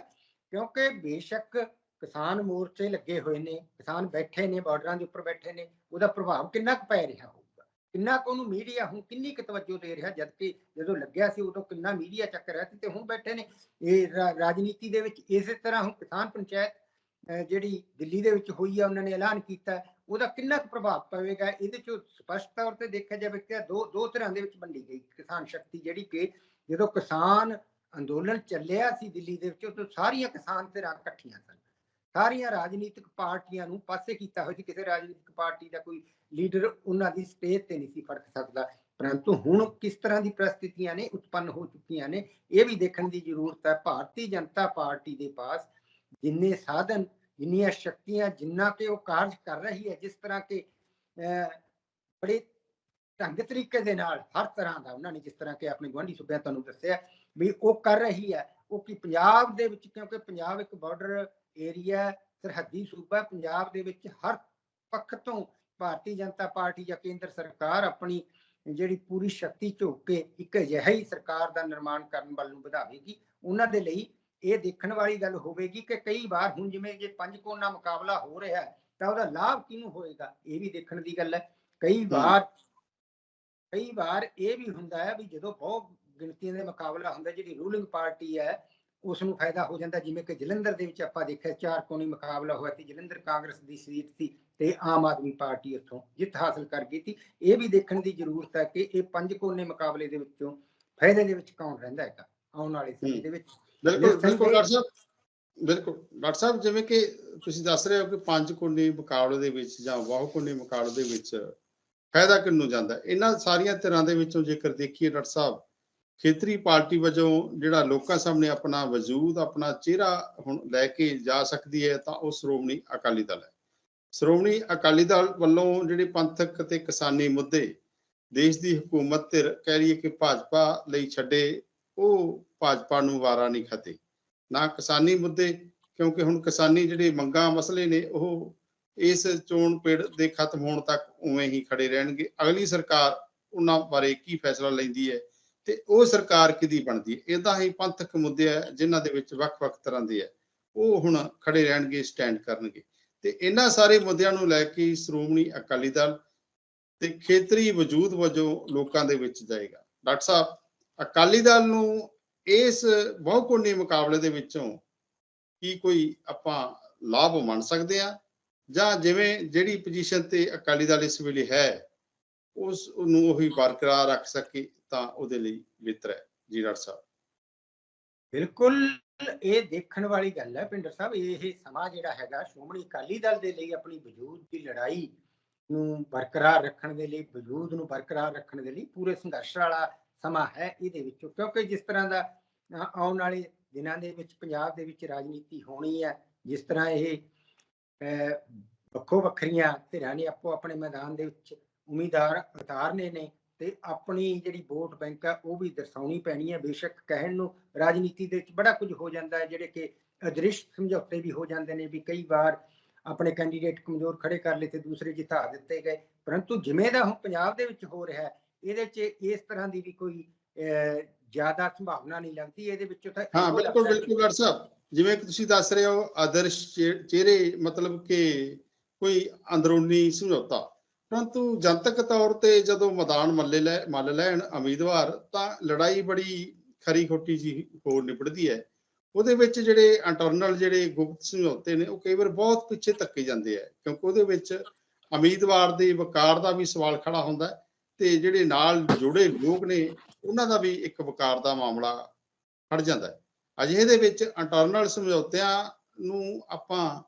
ਕਿਉਂਕਿ ਬੇਸ਼ੱਕ ਕਿਸਾਨ ਮੋਰਚੇ ਲੱਗੇ ਹੋਏ ਨੇ, ਕਿਸਾਨ ਬੈਠੇ ਨੇ, ਬਾਰਡਰਾਂ ਦੇ ਉੱਪਰ ਬੈਠੇ ਨੇ, ਉਹਦਾ ਪ੍ਰਭਾਵ ਕਿੰਨਾ ਕੁ ਪੈ ਰਿਹਾ ਹੋਊਗਾ, ਕਿੰਨਾ ਕੁ ਉਹਨੂੰ ਮੀਡੀਆ ਹੁਣ ਕਿੰਨੀ ਕੁ ਤਵੱਜੋ ਦੇ ਰਿਹਾ ਜਦਕਿ ਜਦੋਂ ਲੱਗਿਆ ਸੀ ਉਦੋਂ ਕਿੰਨਾ ਮੀਡੀਆ ਚੱਕ ਰਿਹਾ ਸੀ ਤੇ ਹੁਣ ਬੈਠੇ ਨੇ, ਇਹ ਰਾ- ਰਾਜਨੀਤੀ ਦੇ ਵਿੱਚ ਇਸੇ ਤਰ੍ਹਾਂ ਹੁਣ ਕਿਸਾਨ ਪੰਚਾਇਤ ਜਿਹੜੀ ਦਿੱਲੀ ਦੇ ਵਿੱਚ ਹੋਈ ਆ, ਉਹਨਾਂ ਨੇ ਐਲਾਨ ਕੀਤਾ ਉਹਦਾ ਕਿੰਨਾ ਕੁ ਪ੍ਰਭਾਵ ਪਵੇਗਾ? ਇਹਦੇ ਚੋਂ ਸਪਸ਼ਟ ਤੌਰ ਤੇ ਦੇਖਿਆ ਜਾਵੇ ਕਿ ਦੋ ਦੋ ਤਰ੍ਹਾਂ ਦੇ ਵਿੱਚ ਵੰਡੀ ਗਈ। ਕਿਸਾਨ ਸ਼ਕਤੀ ਜਿਹੜੀ ਕਿ ਜਦੋਂ ਕਿਸਾਨ ਅੰਦੋਲਨ ਚੱਲਿਆ ਸੀ ਦਿੱਲੀ ਦੇ ਵਿੱਚ, ਉਦੋਂ ਸਾਰੀਆਂ ਕਿਸਾਨ ਧਿਰਾਂ ਇਕੱਠੀਆਂ ਸਨ। ਸਾਰੀਆਂ ਰਾਜਨੀਤਿਕ ਪਾਰਟੀਆਂ ਨੂੰ ਪਾਸੇ ਕੀਤਾ ਹੋਇਆ ਸੀ। ਕਿਸੇ ਰਾਜਨੀਤਿਕ ਪਾਰਟੀ ਦਾ ਕੋਈ ਲੀਡਰ ਉਹਨਾਂ ਦੀ ਸਟੇਜ ਤੇ ਨਹੀਂ ਸੀ ਫੜਕ ਸਕਦਾ। ਪਰੰਤੂ ਹੁਣ ਕਿਸ ਤਰ੍ਹਾਂ ਦੀ ਪ੍ਰਸਥਿਤੀਆਂ ਨੇ, ਉਤਪੰਨ ਹੋ ਚੁੱਕੀਆਂ ਨੇ, ਇਹ ਵੀ ਦੇਖਣ ਦੀ ਜ਼ਰੂਰਤ ਹੈ। ਭਾਰਤੀ ਜਨਤਾ ਪਾਰਟੀ ਦੇ ਪਾਸ ਜਿੰਨੇ ਸਾਧਨ ਜਿੰਨੀਆਂ ਸ਼ਕਤੀਆਂ ਜਿੰਨਾ ਕਿ ਉਹ ਕਾਰਜ ਕਰ ਰਹੀ ਹੈ, ਜਿਸ ਤਰ੍ਹਾਂ ਕਿ ਬੜੇ ਢੰਗ ਤਰੀਕੇ ਦੇ ਨਾਲ ਹਰ ਤਰ੍ਹਾਂ ਦਾ ਉਹਨਾਂ ਨੇ ਜਿਸ ਤਰ੍ਹਾਂ ਕਿ ਆਪਣੇ ਗੁਆਂਢੀ ਸੂਬਿਆਂ ਤੁਹਾਨੂੰ ਦੱਸਿਆ ਵੀ ਉਹ ਕਰ ਰਹੀ ਹੈ। ਉਹ ਕਿ ਪੰਜਾਬ ਦੇ ਵਿੱਚ, ਕਿਉਂਕਿ ਪੰਜਾਬ ਇੱਕ ਬਾਰਡਰ ਏਰੀਆ ਸਰਹੱਦੀ ਸੂਬਾ ਪੰਜਾਬ ਦੇ ਵਿੱਚ ਹਰ ਪੱਖ ਤੋਂ ਭਾਰਤੀ ਜਨਤਾ ਪਾਰਟੀ ਜਾਂ ਕੇਂਦਰ ਸਰਕਾਰ ਆਪਣੀ ਜਿਹੜੀ ਪੂਰੀ ਸ਼ਕਤੀ ਝੋਕ ਕੇ ਇੱਕ ਅਜਿਹੀ ਸਰਕਾਰ ਦਾ ਨਿਰਮਾਣ ਕਰਨ ਵੱਲ ਨੂੰ ਵਧਾਵੇਗੀ। ਉਹਨਾਂ ਦੇ ਲਈ ਇਹ ਦੇਖਣ ਵਾਲੀ ਗੱਲ ਹੋਵੇਗੀ ਕਿ ਕਈ ਵਾਰ ਹੁਣ ਜਿਵੇਂ ਜੇ ਪੰਜ ਕੋਨਾ ਮੁਕਾਬਲਾ ਹੋ ਰਿਹਾ ਹੈ ਤਾਂ ਉਹਦਾ ਲਾਭ ਕਿਹਨੂੰ ਹੋਏਗਾ? ਇਹ ਵੀ ਦੇਖਣ ਦੀ ਗੱਲ ਹੈ। ਕਈ ਵਾਰ ਕਈ ਵਾਰ ਇਹ ਵੀ ਹੁੰਦਾ ਹੈ ਵੀ ਜਦੋਂ ਬਹੁਤ ਗਿਣਤੀਆਂ ਦੇ ਮੁਕਾਬਲਾ ਹੁੰਦਾ ਜਿਹੜੀ ਰੂਲਿੰਗ ਪਾਰਟੀ ਹੈ ਉਸ ਨੂੰ ਫਾਇਦਾ ਹੋ ਜਾਂਦਾ। ਜਿਵੇਂ ਕਿ ਜਲੰਧਰ ਦੇ ਵਿੱਚ ਆਪਾਂ ਦੇਖਿਆ ਚਾਰ ਕੋਣੀ ਮੁਕਾਬਲਾ ਹੋਇਆ ਸੀ ਜਲੰਧਰ ਕਾਂਗਰਸ ਦੀ ਸੀਟ ਸੀ ਤੇ ਆਮ ਆਦਮੀ ਪਾਰਟੀ ਇੱਥੋਂ ਜਿੱਤ ਹਾਸਲ ਕਰ ਗਈ ਸੀ। ਇਹ ਵੀ ਦੇਖਣ ਦੀ ਜ਼ਰੂਰਤ ਹੈ ਕਿ ਇਹ ਪੰਜ ਕੋਨੇ ਮੁਕਾਬਲੇ ਦੇ ਵਿੱਚੋਂ ਫਾਇਦੇ ਦੇ ਵਿੱਚ ਕੌਣ ਰਹਿੰਦਾ ਹੈਗਾ ਆਉਣ ਵਾਲੇ ਸਮੇਂ। ਦੇ ਵਿੱਚ। ਬਿਲਕੁਲ ਬਿਲਕੁਲ ਡਾਕਟਰ ਸਾਹਿਬ ਬਿਲਕੁਲ ਡਾਕਟਰ ਸਾਹਿਬ ਜਿਵੇਂ ਕਿ ਤੁਸੀਂ ਦੱਸ ਰਹੇ ਹੋ ਕਿ ਪੰਜ ਕੋਨੇ ਮੁਕਾਬਲੇ ਦੇ ਵਿੱਚ ਜਾਂ ਬਾਹੂ ਕੋਨੇ ਮੁਕਾਬਲੇ ਦੇ ਵਿੱਚ ਫਾਇਦਾ ਕਿੰਨੂੰ ਜਾਂਦਾ? ਇਹਨਾਂ ਸਾਰੀਆਂ ਤਰ੍ਹਾਂ ਦੇ ਵਿੱਚੋਂ ਜੇਕਰ ਦੇਖੀਏ ਡਾਕਟਰ ਸਾਹਿਬ ਖੇਤਰੀ ਪਾਰਟੀ ਵਜੋਂ ਜਿਹੜਾ ਲੋਕਾਂ ਸਾਹਮਣੇ ਆਪਣਾ ਵਜੂਦ ਆਪਣਾ ਚਿਹਰਾ ਹੁਣ ਲੈ ਕੇ ਜਾ ਸਕਦੀ ਹੈ ਤਾਂ ਉਹ ਸ਼੍ਰੋਮਣੀ ਅਕਾਲੀ ਦਲ ਹੈ ਸ਼੍ਰੋਮਣੀ ਅਕਾਲੀ ਦਲ ਵੱਲੋਂ ਜਿਹੜੇ ਪੰਥਕ ਤੇ ਕਿਸਾਨੀ ਮੁੱਦੇ ਦੇਸ਼ ਦੀ ਹਕੂਮਤ ਧਿਰ ਕਹਿ ਲਈਏ ਕਿ ਭਾਜਪਾ ਲਈ ਛੱਡੇ ਉਹ ਭਾਜਪਾ ਨੂੰ ਵਾਰਾ ਨਹੀਂ ਖਾਤੇ ਨਾ ਕਿਸਾਨੀ ਮੁੱਦੇ, ਕਿਉਂਕਿ ਹੁਣ ਕਿਸਾਨੀ ਜਿਹੜੇ ਮੰਗਾਂ ਮਸਲੇ ਨੇ, ਉਹ ਇਸ ਚੋਣ ਪੇੜ ਦੇ ਖਤਮ ਹੋਣ ਤੱਕ ਉਵੇਂ ਹੀ ਖੜੇ ਰਹਿਣਗੇ। ਅਗਲੀ ਸਰਕਾਰ ਉਹਨਾਂ ਬਾਰੇ ਕੀ ਫੈਸਲਾ ਲੈਂਦੀ ਹੈ ਤੇ ਉਹ ਸਰਕਾਰ ਕਿਹਦੀ ਬਣਦੀ ਹੈ? ਇਦਾਂ ਹੀ ਪੰਥਕ ਮੁੱਦੇ ਹੈ ਜਿਨ੍ਹਾਂ ਦੇ ਵਿੱਚ ਵੱਖ-ਵੱਖ ਤਰ੍ਹਾਂ ਦੇ ਹੈ ਉਹ ਹੁਣ ਖੜੇ ਰਹਿਣਗੇ, ਸਟੈਂਡ ਕਰਨਗੇ। ਤੇ ਇਹਨਾਂ ਸਾਰੇ ਮੁੱਦਿਆਂ ਨੂੰ ਲੈ ਕੇ ਸ਼੍ਰੋਮਣੀ ਅਕਾਲੀ ਦਲ ਤੇ ਖੇਤਰੀ ਵਜੂਦ ਵਜੋਂ ਲੋਕਾਂ ਦੇ ਵਿੱਚ ਜਾਏਗਾ। ਡਾਕਟਰ ਸਾਹਿਬ ਅਕਾਲੀ ਦਲ ਨੂੰ ਇਸ ਬਹੁਕੋਣੀ ਮੁਕਾਬਲੇ ਦੇ ਵਿੱਚੋਂ ਕੀ ਕੋਈ ਆਪਾਂ ਲਾਭ ਮੰਨ ਸਕਦੇ ਆ ਜਾਂ ਜਿਵੇਂ ਜਿਹੜੀ ਪੋਜੀਸ਼ਨ ਤੇ ਅਕਾਲੀ ਦਲ ਇਸ ਵੇਲੇ ਹੈ, ਉਸ ਨੂੰ ਉਹੀ ਬਰਕਰਾਰ ਰੱਖ ਸਕੇ ਤਾਂ ਉਹਦੇ ਲਈ ਬਿਹਤਰ ਹੈ। ਜੀ ਡਾਕਟਰ ਸਾਹਿਬ। ਬਿਲਕੁਲ, ਇਹ ਦੇਖਣ ਵਾਲੀ ਗੱਲ ਹੈ ਪਿੰਡਰ ਸਾਹਿਬ, ਇਹ ਸਮਾਂ ਜਿਹੜਾ ਹੈਗਾ ਸ਼੍ਰੋਮਣੀ ਅਕਾਲੀ ਦਲ ਦੇ ਲਈ ਆਪਣੀ ਵਜੂਦ ਦੀ ਲੜਾਈ ਨੂੰ ਬਰਕਰਾਰ ਰੱਖਣ ਦੇ ਲਈ, ਵਜੂਦ ਨੂੰ ਬਰਕਰਾਰ ਰੱਖਣ ਦੇ ਲਈ ਪੂਰੇ ਸੰਘਰਸ਼ ਵਾਲਾ ਸਮਾਂ ਹੈ ਇਹਦੇ ਵਿੱਚੋਂ। ਕਿਉਂਕਿ ਜਿਸ ਤਰ੍ਹਾਂ ਦਾ ਆਉਣ ਵਾਲੇ ਦਿਨਾਂ ਦੇ ਵਿੱਚ ਪੰਜਾਬ ਦੇ ਵਿੱਚ ਰਾਜਨੀਤੀ ਹੋਣੀ ਹੈ, ਜਿਸ ਤਰ੍ਹਾਂ ਇਹ ਵੱਖੋ ਵੱਖਰੀਆਂ ਧਿਰਾਂ ਨੇ ਆਪੋ ਆਪਣੇ ਮੈਦਾਨ ਦੇ ਵਿੱਚ ਉਮੀਦਵਾਰ ਉਤਾਰਨੇ ਨੇ ਤੇ ਆਪਣੀ ਜਿਹੜੀ ਵੋਟ ਬੈਂਕ ਆ ਉਹ ਵੀ ਦਰਸਾਉਣੀ ਪੈਣੀ ਹੈ। ਬੇਸ਼ੱਕ ਕਹਿਣ ਨੂੰ ਰਾਜਨੀਤੀ ਦੇ ਵਿੱਚ ਬੜਾ ਕੁਝ ਹੋ ਜਾਂਦਾ ਹੈ, ਜਿਹੜੇ ਕਿ ਅਦ੍ਰਿਸ਼ ਸਮਝੌਤੇ ਵੀ ਹੋ ਜਾਂਦੇ ਨੇ ਵੀ ਕਈ ਵਾਰ ਆਪਣੇ ਕੈਂਡੀਡੇਟ ਕਮਜ਼ੋਰ ਖੜੇ ਕਰ ਲਏ ਤੇ ਦੂਸਰੇ ਜਿਤਾ ਦਿੱਤੇ ਗਏ। ਪਰੰਤੂ ਜਿਵੇਂ ਦਾ ਹੁਣ ਪੰਜਾਬ ਦੇ ਵਿੱਚ ਹੋ ਰਿਹਾ ਹੈ ਇਹਦੇ 'ਚ ਇਸ ਤਰ੍ਹਾਂ ਦੀ ਵੀ ਕੋਈ ਜ਼ਿਆਦਾ ਸੰਭਾਵਨਾ ਨਹੀਂ ਲੱਗਦੀ ਇਹਦੇ ਵਿੱਚੋਂ ਤਾਂ ਹਾਂ ਬਿਲਕੁਲ ਬਿਲਕੁਲ ਡਾਕਟਰ ਸਾਹਿਬ ਜਿਵੇਂ ਕਿ ਤੁਸੀਂ ਦੱਸ ਰਹੇ ਹੋ ਆਦਰਸ਼ ਚਿਹ- ਚਿਹਰੇ ਮਤਲਬ ਕਿ ਕੋਈ ਅੰਦਰੂਨੀ ਸਮਝੌਤਾ। ਪਰੰਤੂ ਜਨਤਕ ਤੌਰ ਤੇ ਜਦੋਂ ਮੈਦਾਨ ਮੱਲੇ ਲੈ ਮੱਲ ਲੈਣ ਉਮੀਦਵਾਰ ਤਾਂ ਲੜਾਈ ਬੜੀ ਖਰੀ ਖੋਟੀ ਜੀ ਹੋ ਨਿਬੜਦੀ ਹੈ। ਉਹਦੇ ਵਿੱਚ ਜਿਹੜੇ ਇੰਟਰਨਲ ਜਿਹੜੇ ਗੁਪਤ ਸਮਝੌਤੇ ਨੇ ਉਹ ਕਈ ਵਾਰ ਬਹੁਤ ਪਿੱਛੇ ਧੱਕੇ ਜਾਂਦੇ ਆ ਕਿਉਂਕਿ ਉਹਦੇ ਵਿੱਚ ਉਮੀਦਵਾਰ ਦੇ ਵਕਾਰ ਦਾ ਵੀ ਸਵਾਲ ਖੜਾ ਹੁੰਦਾ ਹੈ। ਤੇ ਜਿਹੜੇ ਨਾਲ ਜੁੜੇ ਲੋਕ ਨੇ, ਉਹਨਾਂ ਦਾ ਵੀ ਇੱਕ ਵਕਾਰ ਦਾ ਮਾਮਲਾ ਖੜ ਜਾਂਦਾ ਹੈ। ਅਜਿਹੇ ਦੇ ਵਿੱਚ ਇੰਟਰਨਲ ਸਮਝੌਤਿਆਂ ਨੂੰ ਆਪਾਂ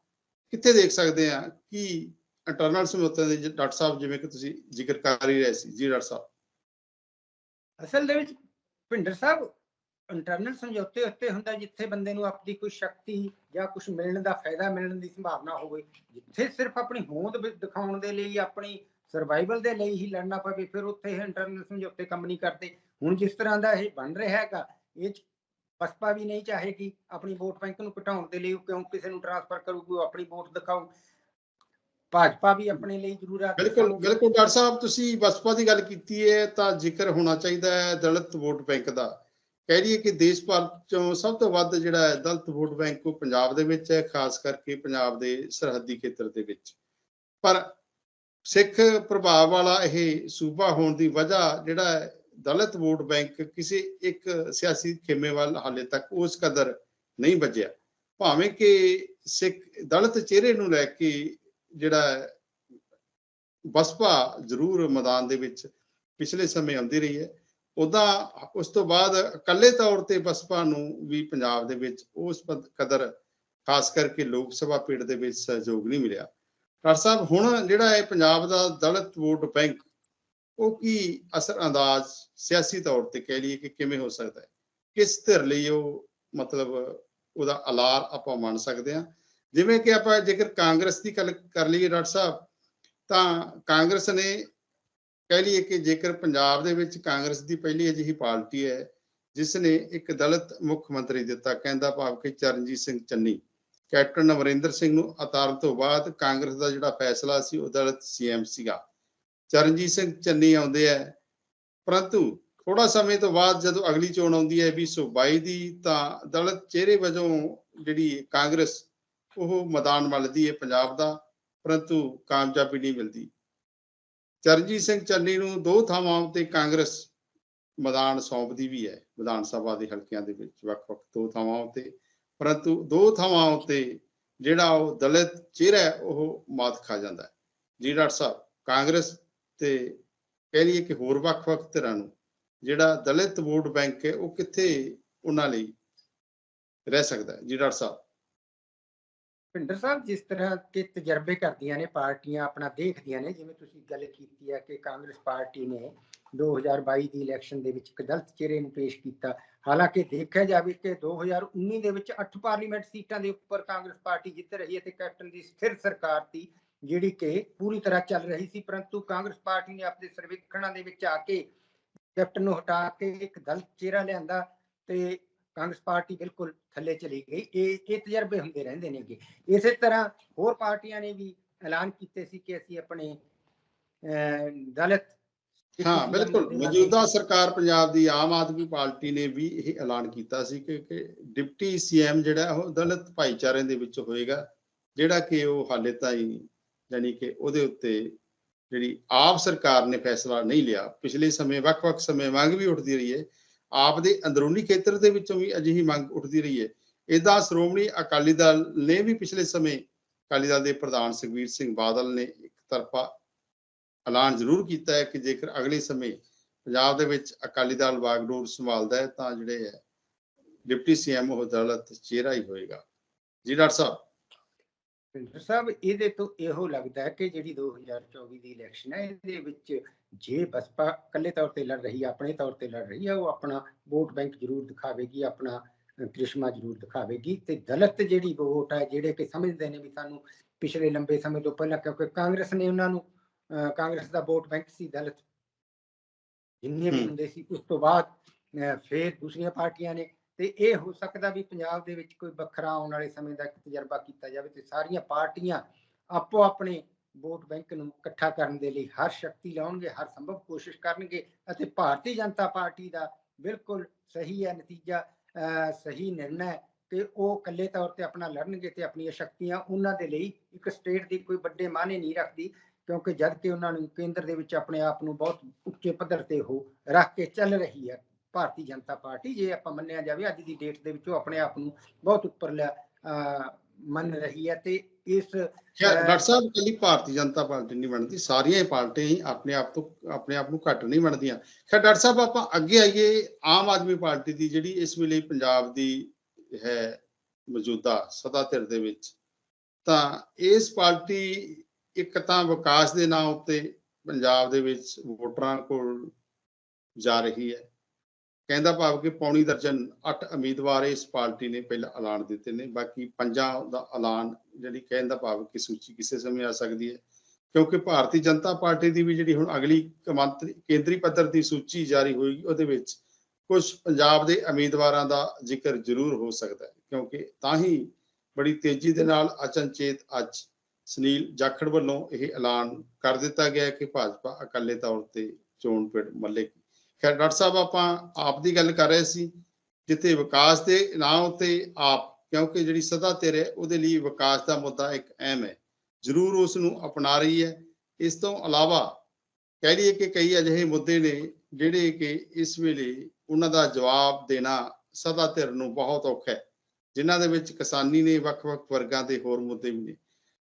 ਕਿੱਥੇ ਦੇਖ ਸਕਦੇ ਹਾਂ ਕਿ ਇੰਟਰਨਲ ਸਮਝੌਤਿਆਂ ਦੇ ਡਾਕਟਰ ਸਾਹਿਬ ਜਿਵੇਂ ਕਿ ਤੁਸੀਂ ਜ਼ਿਕਰ ਕਰ ਹੀ ਰਹੇ ਸੀ, ਜੀ ਡਾਕਟਰ ਸਾਹਿਬ? ਅਸਲ ਦੇ ਵਿੱਚ ਭਿੰਡਰ ਸਾਹਿਬ ਇੰਟਰਨਲ ਸਮਝੌਤੇ ਉੱਤੇ ਹੁੰਦਾ ਜਿੱਥੇ ਬੰਦੇ ਨੂੰ ਆਪਣੀ ਕੋਈ ਸ਼ਕਤੀ ਜਾਂ ਕੁਝ ਮਿਲਣ ਦਾ ਫਾਇਦਾ ਮਿਲਣ ਦੀ ਸੰਭਾਵਨਾ ਹੋਵੇ, ਜਿੱਥੇ ਸਿਰਫ ਆਪਣੀ ਹੋਂਦ ਦਿਖਾਉਣ ਦੇ ਲਈ, ਆਪਣੀ ਸਰਵਾਈਵਲ ਦੇ ਲਈ ਹੀ ਲੜਨਾ ਪਵੇ, ਫਿਰ ਉੱਥੇ ਇਹ ਇੰਟਰਨਲ ਸਮਝੌਤੇ ਕੰਮ ਨਹੀਂ ਕਰਦੇ। ਹੁਣ ਜਿਸ ਤਰ੍ਹਾਂ ਦਾ ਇਹ ਬਣ ਰਿਹਾ ਹੈਗਾ, ਇਹ 'ਚ ਵੀ ਨਹੀਂ ਚਾਹੇਗੀ ਆਪਣੀ ਵੋਟ ਬੈਂਕ ਨੂੰ ਘਟਾਉਣ ਦੇ ਲਈ ਕਿਉਂ ਕਿਸੇ ਨੂੰ ਟ੍ਰਾਂਸਫਰ ਕਰੂਗੀ, ਉਹ ਆਪਣੀ ਵੋਟ ਦਿਖਾਊ। ਭਾਜਪਾ ਵੀ ਆਪਣੇ ਲਈ ਜ਼ਰੂਰ ਆ। ਬਿਲਕੁਲ ਬਿਲਕੁਲ ਡਾਕਟਰ ਸਾਹਿਬ, ਤੁਸੀਂ ਬਸਪਾ ਦੀ ਗੱਲ ਕੀਤੀ ਹੈ ਤਾਂ ਜ਼ਿਕਰ ਹੋਣਾ ਚਾਹੀਦਾ ਹੈ ਦਲਿਤ ਵੋਟ ਬੈਂਕ ਦਾ। ਕਹਿ ਲਈਏ ਕਿ ਦੇਸ਼ ਭਰ ਚੋਂ ਸਭ ਤੋਂ ਵੱਧ ਜਿਹੜਾ ਹੈ ਦਲਿਤ ਵੋਟ ਬੈਂਕ ਉਹ ਪੰਜਾਬ ਦੇ ਵਿੱਚ ਹੈ, ਖਾਸ ਕਰਕੇ ਪੰਜਾਬ ਦੇ ਸਰਹੱਦੀ ਖੇਤਰ ਦੇ ਵਿੱਚ। ਪਰ ਸਿੱਖ ਪ੍ਰਭਾਵ ਵਾਲਾ ਇਹ ਸੂਬਾ ਹੋਣ ਦੀ ਵਜ੍ਹਾ ਜਿਹੜਾ ਹੈ, ਦਲਿਤ ਵੋਟ ਬੈਂਕ ਕਿਸੇ ਇੱਕ ਸਿਆਸੀ ਖੇਮੇ ਵੱਲ ਹਾਲੇ ਤੱਕ ਉਸ ਕਦਰ ਨਹੀਂ ਵੱਜਿਆ। ਭਾਵੇਂ ਕਿ ਸਿੱਖ ਦਲਿਤ ਚਿਹਰੇ ਨੂੰ ਲੈ ਕੇ ਜਿਹੜਾ ਹੈ ਬਸਪਾ ਜ਼ਰੂਰ ਮੈਦਾਨ ਦੇ ਵਿੱਚ ਪਿਛਲੇ ਸਮੇਂ ਆਉਂਦੀ ਰਹੀ ਹੈ। ਉਦਾਂ ਉਸ ਤੋਂ ਬਾਅਦ ਇਕੱਲੇ ਤੌਰ ਤੇ ਬਸਪਾ ਨੂੰ ਵੀ ਪੰਜਾਬ ਦੇ ਵਿੱਚ ਉਸ ਕਦਰ ਖਾਸ ਕਰਕੇ ਲੋਕ ਸਭਾ ਪੀੜ ਦੇ ਵਿੱਚ ਸਹਿਯੋਗ ਨਹੀਂ ਮਿਲਿਆ। ਡਾਕਟਰ ਸਾਹਿਬ, ਹੁਣ ਜਿਹੜਾ ਹੈ ਪੰਜਾਬ ਦਾ ਦਲਿਤ ਵੋਟ ਬੈਂਕ, ਉਹ ਕੀ ਅਸਰ ਅੰਦਾਜ਼ ਸਿਆਸੀ ਤੌਰ ਤੇ ਕਹਿ ਲਈਏ ਕਿ ਕਿਵੇਂ ਹੋ ਸਕਦਾ ਹੈ? ਕਿਸ ਧਿਰ ਲਈ ਉਹ ਮਤਲਬ ਉਹਦਾ ਅਲਾਰ ਆਪਾਂ ਮੰਨ ਸਕਦੇ ਹਾਂ? ਜਿਵੇਂ ਕਿ ਆਪਾਂ ਜੇਕਰ ਕਾਂਗਰਸ ਦੀ ਗੱਲ ਕਰ ਲਈਏ ਡਾਕਟਰ ਸਾਹਿਬ, ਤਾਂ ਕਾਂਗਰਸ ਨੇ ਕਹਿ ਲਈਏ ਕਿ ਜੇਕਰ ਪੰਜਾਬ ਦੇ ਵਿੱਚ ਕਾਂਗਰਸ ਦੀ ਪਹਿਲੀ ਅਜਿਹੀ ਪਾਰਟੀ ਹੈ, ਜਿਸ ਨੇ ਇੱਕ ਦਲਿਤ ਮੁੱਖ ਮੰਤਰੀ ਦਿੱਤਾ, ਕਹਿੰਦਾ ਭਾਵ ਕਿ ਚਰਨਜੀਤ ਸਿੰਘ ਚੰਨੀ ਕੈਪਟਨ ਅਮਰਿੰਦਰ ਸਿੰਘ ਨੂੰ ਉਤਾਰਨ ਤੋਂ ਬਾਅਦ ਕਾਂਗਰਸ ਦਾ ਜਿਹੜਾ ਫੈਸਲਾ ਸੀ ਉਹ ਦਲਿਤ ਸੀਐਮ ਸੀਗਾ। ਚਰਨਜੀਤ ਸਿੰਘ ਚੰਨੀ ਆਉਂਦੇ ਆ। ਪਰੰਤੂ ਥੋੜਾ ਸਮੇਂ ਤੋਂ ਬਾਅਦ ਜਦੋਂ ਅਗਲੀ ਚੋਣ ਆਉਂਦੀ ਹੈ 2022 ਦੀ, ਤਾਂ ਦਲਿਤ ਚਿਹਰੇ ਵਜੋਂ ਜਿਹੜੀ ਕਾਂਗਰਸ, ਉਹ ਮੈਦਾਨ ਮੱਲਦੀ ਹੈ ਪੰਜਾਬ ਦਾ, ਪਰੰਤੂ ਕਾਮਯਾਬੀ ਨਹੀਂ ਮਿਲਦੀ। ਚਰਨਜੀਤ ਸਿੰਘ ਚੰਨੀ ਨੂੰ ਦੋ ਥਾਵਾਂ ਉੱਤੇ ਕਾਂਗਰਸ ਮੈਦਾਨ ਸੌਂਪਦੀ ਵੀ ਹੈ, ਵਿਧਾਨ ਸਭਾ ਦੇ ਹਲਕਿਆਂ ਦੇ ਵਿੱਚ, ਵੱਖ-ਵੱਖ ਦੋ ਥਾਵਾਂ ਉੱਤੇ। ਪਰੰਤੂ ਦੋ ਥਾਵਾਂ ਉੱਤੇ ਜਿਹੜਾ ਉਹ ਦਲਿਤ ਚਿਹਰਾ ਉਹ ਮਾਤ ਖਾ ਜਾਂਦਾ ਹੈ। ਜੀ ਡਾਕਟਰ ਸਾਹਿਬ, ਕਾਂਗਰਸ ਤੇ ਕਹਿ ਲਈਏ ਕਿ ਹੋਰ ਵੱਖ-ਵੱਖ ਧਿਰਾਂ ਨੂੰ ਜਿਹੜਾ ਦਲਿਤ ਵੋਟ ਬੈਂਕ ਹੈ, ਉਹ ਕਿੱਥੇ ਉਹਨਾਂ ਲਈ ਰਹਿ ਸਕਦਾ ਹੈ? ਜੀ ਡਾਕਟਰ ਸਾਹਿਬ। ਭਿੰਡਰ ਸਾਹਿਬ, ਜਿਸ ਤਰ੍ਹਾਂ ਕਿ ਤਜਰਬੇ ਕਰਦੀਆਂ ਨੇ, ਪਾਰਟੀਆਂ ਆਪਣਾ ਦੇਖਦੀਆਂ ਨੇ, ਜਿਵੇਂ ਤੁਸੀਂ ਗੱਲ ਕੀਤੀ ਹੈ ਕਿ ਕਾਂਗਰਸ ਪਾਰਟੀ ਨੇ 2022 ਦੀ ਇਲੈਕਸ਼ਨ ਦੇ ਵਿੱਚ ਇੱਕ ਦਲਿਤ ਚਿਹਰੇ ਨੂੰ ਪੇਸ਼ ਕੀਤਾ। ਹਾਲਾਂਕਿ ਦੇਖਿਆ ਜਾਵੇ ਕਿ 2019 ਦੇ ਵਿੱਚ 8 ਪਾਰਲੀਮੈਂਟ ਸੀਟਾਂ ਦੇ ਉੱਪਰ ਕਾਂਗਰਸ ਪਾਰਟੀ ਜਿੱਤ ਰਹੀ ਹੈ ਤੇ ਕੈਪਟਨ ਦੀ ਸਥਿਰ ਸਰਕਾਰ ਸੀ, ਜਿਹੜੀ ਕਿ ਪੂਰੀ ਤਰ੍ਹਾਂ ਚੱਲ ਰਹੀ ਸੀ, ਪਰੰਤੂ ਕਾਂਗਰਸ ਪਾਰਟੀ ਨੇ ਆਪਣੇ ਸਰਵੇਖਣਾਂ ਦੇ ਵਿੱਚ ਆ ਕੇ ਕੈਪਟਨ ਨੂੰ ਹਟਾ ਕੇ ਇੱਕ ਦਲਤ ਚਿਹਰਾ ਲਿਆਂਦਾ ਤੇ ਕਾਂਗਰਸ ਪਾਰਟੀ ਬਿਲਕੁਲ ਥੱਲੇ ਚਲੀ ਗਈ। ਇਹ ਇਹ ਤਜਰਬੇ ਹੁੰਦੇ ਰਹਿੰਦੇ ਨੇਗੇ ਇਸੇ ਤਰ੍ਹਾਂ ਹੋਰ ਪਾਰਟੀਆਂ ਨੇ ਵੀ ਐਲਾਨ ਕੀਤੇ ਸੀ ਕਿ ਅਸੀਂ ਆਪਣੇ ਦਲਿਤ ਹਾਂ ਬਿਲਕੁਲ। ਮੌਜੂਦਾ ਸਰਕਾਰ ਪੰਜਾਬ ਦੀ ਆਮ ਆਦਮੀ ਪਾਰਟੀ ਨੇ ਵੀ ਇਹ ਐਲਾਨ ਕੀਤਾ ਸੀ ਕਿ ਕਿ ਡਿਪਟੀ ਸੀਐਮ ਜਿਹੜਾ ਉਹ ਦਲਿਤ ਭਾਈਚਾਰੇ ਦੇ ਵਿੱਚ ਹੋਏਗਾ ਜਿਹੜਾ ਕਿ ਉਹ ਹਾਲੇ ਤਾਈਂ ਯਾਨੀ ਕਿ ਉਹਦੇ ਉੱਤੇ ਜਿਹੜੀ ਆਪ ਸਰਕਾਰ ਨੇ ਫੈਸਲਾ ਨਹੀਂ ਲਿਆ। ਪਿਛਲੇ ਸਮੇਂ ਵੱਖ-ਵੱਖ ਸਮੇਂ ਮੰਗ ਵੀ ਉੱਠਦੀ ਰਹੀ ਹੈ। ਆਪ ਦੇ ਅੰਦਰੂਨੀ ਖੇਤਰ ਦੇ ਵਿੱਚੋਂ ਵੀ ਅਜਿਹੀ ਮੰਗ ਉੱਠਦੀ ਰਹੀ ਹੈ। ਇਦਾਂ ਸ਼੍ਰੋਮਣੀ ਅਕਾਲੀ ਦਲ ਨੇ ਵੀ ਪਿਛਲੇ ਸਮੇਂ ਅਕਾਲੀ ਦਲ ਦੇ ਪ੍ਰਧਾਨ ਸੁਖਬੀਰ ਸਿੰਘ ਬਾਦਲ ਨੇ ਇੱਕ ਤਰਫਾ ਐਲਾਨ ਜ਼ਰੂਰ ਕੀਤਾ ਹੈ ਕਿ ਜੇਕਰ ਅਗਲੇ ਸਮੇਂ ਪੰਜਾਬ ਦੇ ਵਿੱਚ ਅਕਾਲੀ ਦਲ ਵਾਗਡੋਰ ਸੰਭਾਲਦਾ ਹੈ ਤਾਂ ਜਿਹੜੇ ਹੈ, ਡਿਪਟੀ ਸੀਐਮ ਉਹ ਦਲਤ ਚਿਹਰਾ ਹੀ ਹੋਏਗਾ। ਜੀ ਡਾਕਟਰ ਸਾਹਿਬ। ਭਿੰਦਰ ਸਾਹਿਬ ਇਹਦੇ ਤੋਂ ਇਹੋ ਲੱਗਦਾ ਹੈ ਕਿ ਜਿਹੜੀ 2024 ਦੀ ਇਲੈਕਸ਼ਨ ਹੈ ਇਹਦੇ ਵਿੱਚ ਜੇ ਬਸਪਾ ਇਕੱਲੇ ਤੌਰ ਤੇ ਲੜ ਰਹੀ ਹੈ ਆਪਣੇ ਤੌਰ ਤੇ ਲੜ ਰਹੀ ਹੈ ਉਹ ਆਪਣਾ ਵੋਟ ਬੈਂਕ ਜ਼ਰੂਰ ਦਿਖਾਵੇਗੀ ਆਪਣਾ ਕ੍ਰਿਸ਼ਮਾ ਜ਼ਰੂਰ ਦਿਖਾਵੇਗੀ ਤੇ ਦਲਿਤ ਜਿਹੜੀ ਵੋਟ ਹੈ ਜਿਹੜੇ ਕਿ ਸਮਝਦੇ ਨੇ ਵੀ ਸਾਨੂੰ ਪਿਛਲੇ ਲੰਬੇ ਸਮੇਂ ਤੋਂ ਪਹਿਲਾਂ ਕਿਉਂਕਿ ਕਾਂਗਰਸ ਨੇ ਉਹਨਾਂ ਨੂੰ ਕਾਂਗਰਸ ਦਾ ਵੋਟ ਬੈਂਕ ਸੀ ਦਲਿਤ ਜਿੰਨੇ ਵੀ। ਹੁੰਦੇ ਸੀ ਉਸ ਤੋਂ ਬਾਅਦ ਫਿਰ ਦੂਸਰੀਆਂ ਪਾਰਟੀਆਂ ਨੇ ਤੇ ਇਹ ਹੋ ਸਕਦਾ ਵੀ ਪੰਜਾਬ ਦੇ ਵਿੱਚ ਕੋਈ ਵੱਖਰਾ ਆਉਣ ਵਾਲੇ ਸਮੇਂ ਦਾ ਇੱਕ ਤਜਰਬਾ ਕੀਤਾ ਜਾਵੇ ਤੇ ਸਾਰੀਆਂ ਪਾਰਟੀਆਂ ਆਪੋ ਆਪਣੇ ਵੋਟ ਬੈਂਕ ਨੂੰ ਇਕੱਠਾ ਕਰਨ ਦੇ ਲਈ ਹਰ ਸ਼ਕਤੀ ਲਾਉਣਗੇ, ਹਰ ਸੰਭਵ ਕੋਸ਼ਿਸ਼ ਕਰਨਗੇ ਅਤੇ ਭਾਰਤੀ ਜਨਤਾ ਪਾਰਟੀ ਦਾ ਬਿਲਕੁਲ ਸਹੀ ਹੈ, ਨਤੀਜਾ ਸਹੀ ਨਿਰਣਾ ਹੈ ਕਿ ਉਹ ਇਕੱਲੇ ਤੌਰ ਤੇ ਆਪਣਾ ਲੜਨਗੇ ਤੇ ਆਪਣੀਆਂ ਸ਼ਕਤੀਆਂ ਉਹਨਾਂ ਦੇ ਲਈ ਇੱਕ ਸਟੇਟ ਦੀ ਕੋਈ ਵੱਡੇ ਮਾਅਨੇ ਨਹੀਂ ਰੱਖਦੀ ਕਿਉਂਕਿ ਜਦ ਕਿ ਉਹਨਾਂ ਨੂੰ ਕੇਂਦਰ ਦੇ ਵਿੱਚ ਆਪਣੇ ਆਪ ਨੂੰ ਬਹੁਤ ਉੱਚੇ ਪੱਧਰ ਤੇ ਉਹ ਰੱਖ ਕੇ ਚੱਲ ਰਹੀ ਹੈ। ਭਾਰਤੀ ਜਨਤਾ ਪਾਰਟੀ ਜੇ ਆਪਾਂ ਮੰਨਿਆ ਜਾਵੇ ਅੱਜ ਦੀ ਡੇਟ ਦੇ ਵਿੱਚ ਆਪਣੇ ਆਪ ਨੂੰ ਬਹੁਤ ਉੱਪਰਲਾ ਮੰਨ ਰਹੀ ਹੈ ਤੇ ਇਸ ਡਾਕਟਰ ਸਾਹਿਬ ਕੱਲੀ ਭਾਰਤੀ ਜਨਤਾ ਪਾਰਟੀ ਨਹੀਂ ਬਣਦੀ ਸਾਰੀਆਂ ਹੀ ਪਾਰਟੀਆਂ ਹੀ ਆਪਣੇ ਆਪ ਤੋਂ ਆਪਣੇ ਆਪ ਨੂੰ ਘੱਟ ਨਹੀਂ ਬਣਦੀਆਂ। ਖੈਰ ਡਾਕਟਰ ਸਾਹਿਬ ਆਪਾਂ ਅੱਗੇ ਆਈਏ ਆਮ ਆਦਮੀ ਪਾਰਟੀ ਦੀ ਜਿਹੜੀ ਇਸ ਵੇਲੇ ਪੰਜਾਬ ਦੀ ਹੈ ਮੌਜੂਦਾ ਸਦਾ ਧਿਰ ਦੇ ਵਿੱਚ ਤਾਂ ਇਸ ਪਾਰਟੀ ਇੱਕ ਤਾਂ ਵਿਕਾਸ ਦੇ ਨਾਂ ਉੱਤੇ ਪੰਜਾਬ ਦੇ ਵਿੱਚ ਵੋਟਰਾਂ ਕੋਲ ਜਾ ਰਹੀ ਹੈ ਕਹਿੰਦਾ ਭਾਵ ਕਿ ਪੌਣੀ ਦਰਜਨ 8 ਉਮੀਦਵਾਰ ਇਸ ਪਾਰਟੀ ਨੇ ਪਹਿਲਾਂ ਐਲਾਨ ਦਿੱਤੇ ਨੇ, ਬਾਕੀ ਪੰਜਾਂ ਦਾ ਐਲਾਨ ਜਿਹੜੀ ਕਹਿਣ ਦਾ ਭਾਵ ਕਿ ਸੂਚੀ ਕਿਸੇ ਸਮੇਂ ਆ ਸਕਦੀ ਹੈ, ਕਿਉਂਕਿ ਭਾਰਤੀ ਜਨਤਾ ਪਾਰਟੀ ਦੀ ਵੀ ਜਿਹੜੀ ਹੁਣ ਅਗਲੀ ਕੇਂਦਰੀ ਪੱਧਰ ਦੀ ਸੂਚੀ ਜਾਰੀ ਹੋਈ ਉਹਦੇ ਵਿੱਚ ਕੁਝ ਪੰਜਾਬ ਦੇ ਉਮੀਦਵਾਰਾਂ ਦਾ ਜ਼ਿਕਰ ਜ਼ਰੂਰ ਹੋ ਸਕਦਾ ਹੈ, ਕਿਉਂਕਿ ਤਾਂ ਹੀ ਬੜੀ ਤੇਜ਼ੀ ਦੇ ਨਾਲ ਅਚਨਚੇਤ ਅੱਜ ਸੁਨੀਲ ਜਾਖੜ ਵੱਲੋਂ ਇਹ ਐਲਾਨ ਕਰ ਦਿੱਤਾ ਗਿਆ ਕਿ ਭਾਜਪਾ ਇਕੱਲੇ ਤੌਰ ਤੇ ਚੋਣ ਪਿੜ ਮੱਲੇ ਖੈਰ, ਡਾਕਟਰ ਸਾਹਿਬ, ਆਪਾਂ ਆਪ ਦੀ ਗੱਲ ਕਰ ਰਹੇ ਸੀ, ਜਿੱਥੇ ਵਿਕਾਸ ਦੇ ਨਾਂ ਉੱਤੇ ਆਪ, ਕਿਉਂਕਿ ਜਿਹੜੀ ਸਦਾ ਤੇਰੇ ਉਹਦੇ ਲਈ ਵਿਕਾਸ ਦਾ ਮੁੱਦਾ ਇੱਕ ਅਹਿਮ ਹੈ। ਜ਼ਰੂਰ ਉਸ ਨੂੰ ਅਪਣਾ ਰਹੀ ਹੈ। ਇਸ ਤੋਂ ਇਲਾਵਾ ਕਹਿ ਲਈਏ ਕਿ ਕਈ ਅਜਿਹੇ ਮੁੱਦੇ ਨੇ, ਜਿਹੜੇ ਕਿ ਇਸ ਵੇਲੇ ਉਹਨਾਂ ਦਾ ਜਵਾਬ ਦੇਣਾ ਸਦਾ ਧਿਰ ਨੂੰ ਬਹੁਤ ਔਖਾ ਹੈ, ਜਿਨ੍ਹਾਂ ਦੇ ਵਿੱਚ ਕਿਸਾਨੀ ਨੇ, ਵੱਖ-ਵੱਖ ਵਰਗਾਂ ਦੇ ਹੋਰ ਮੁੱਦੇ ਵੀ ਨੇ।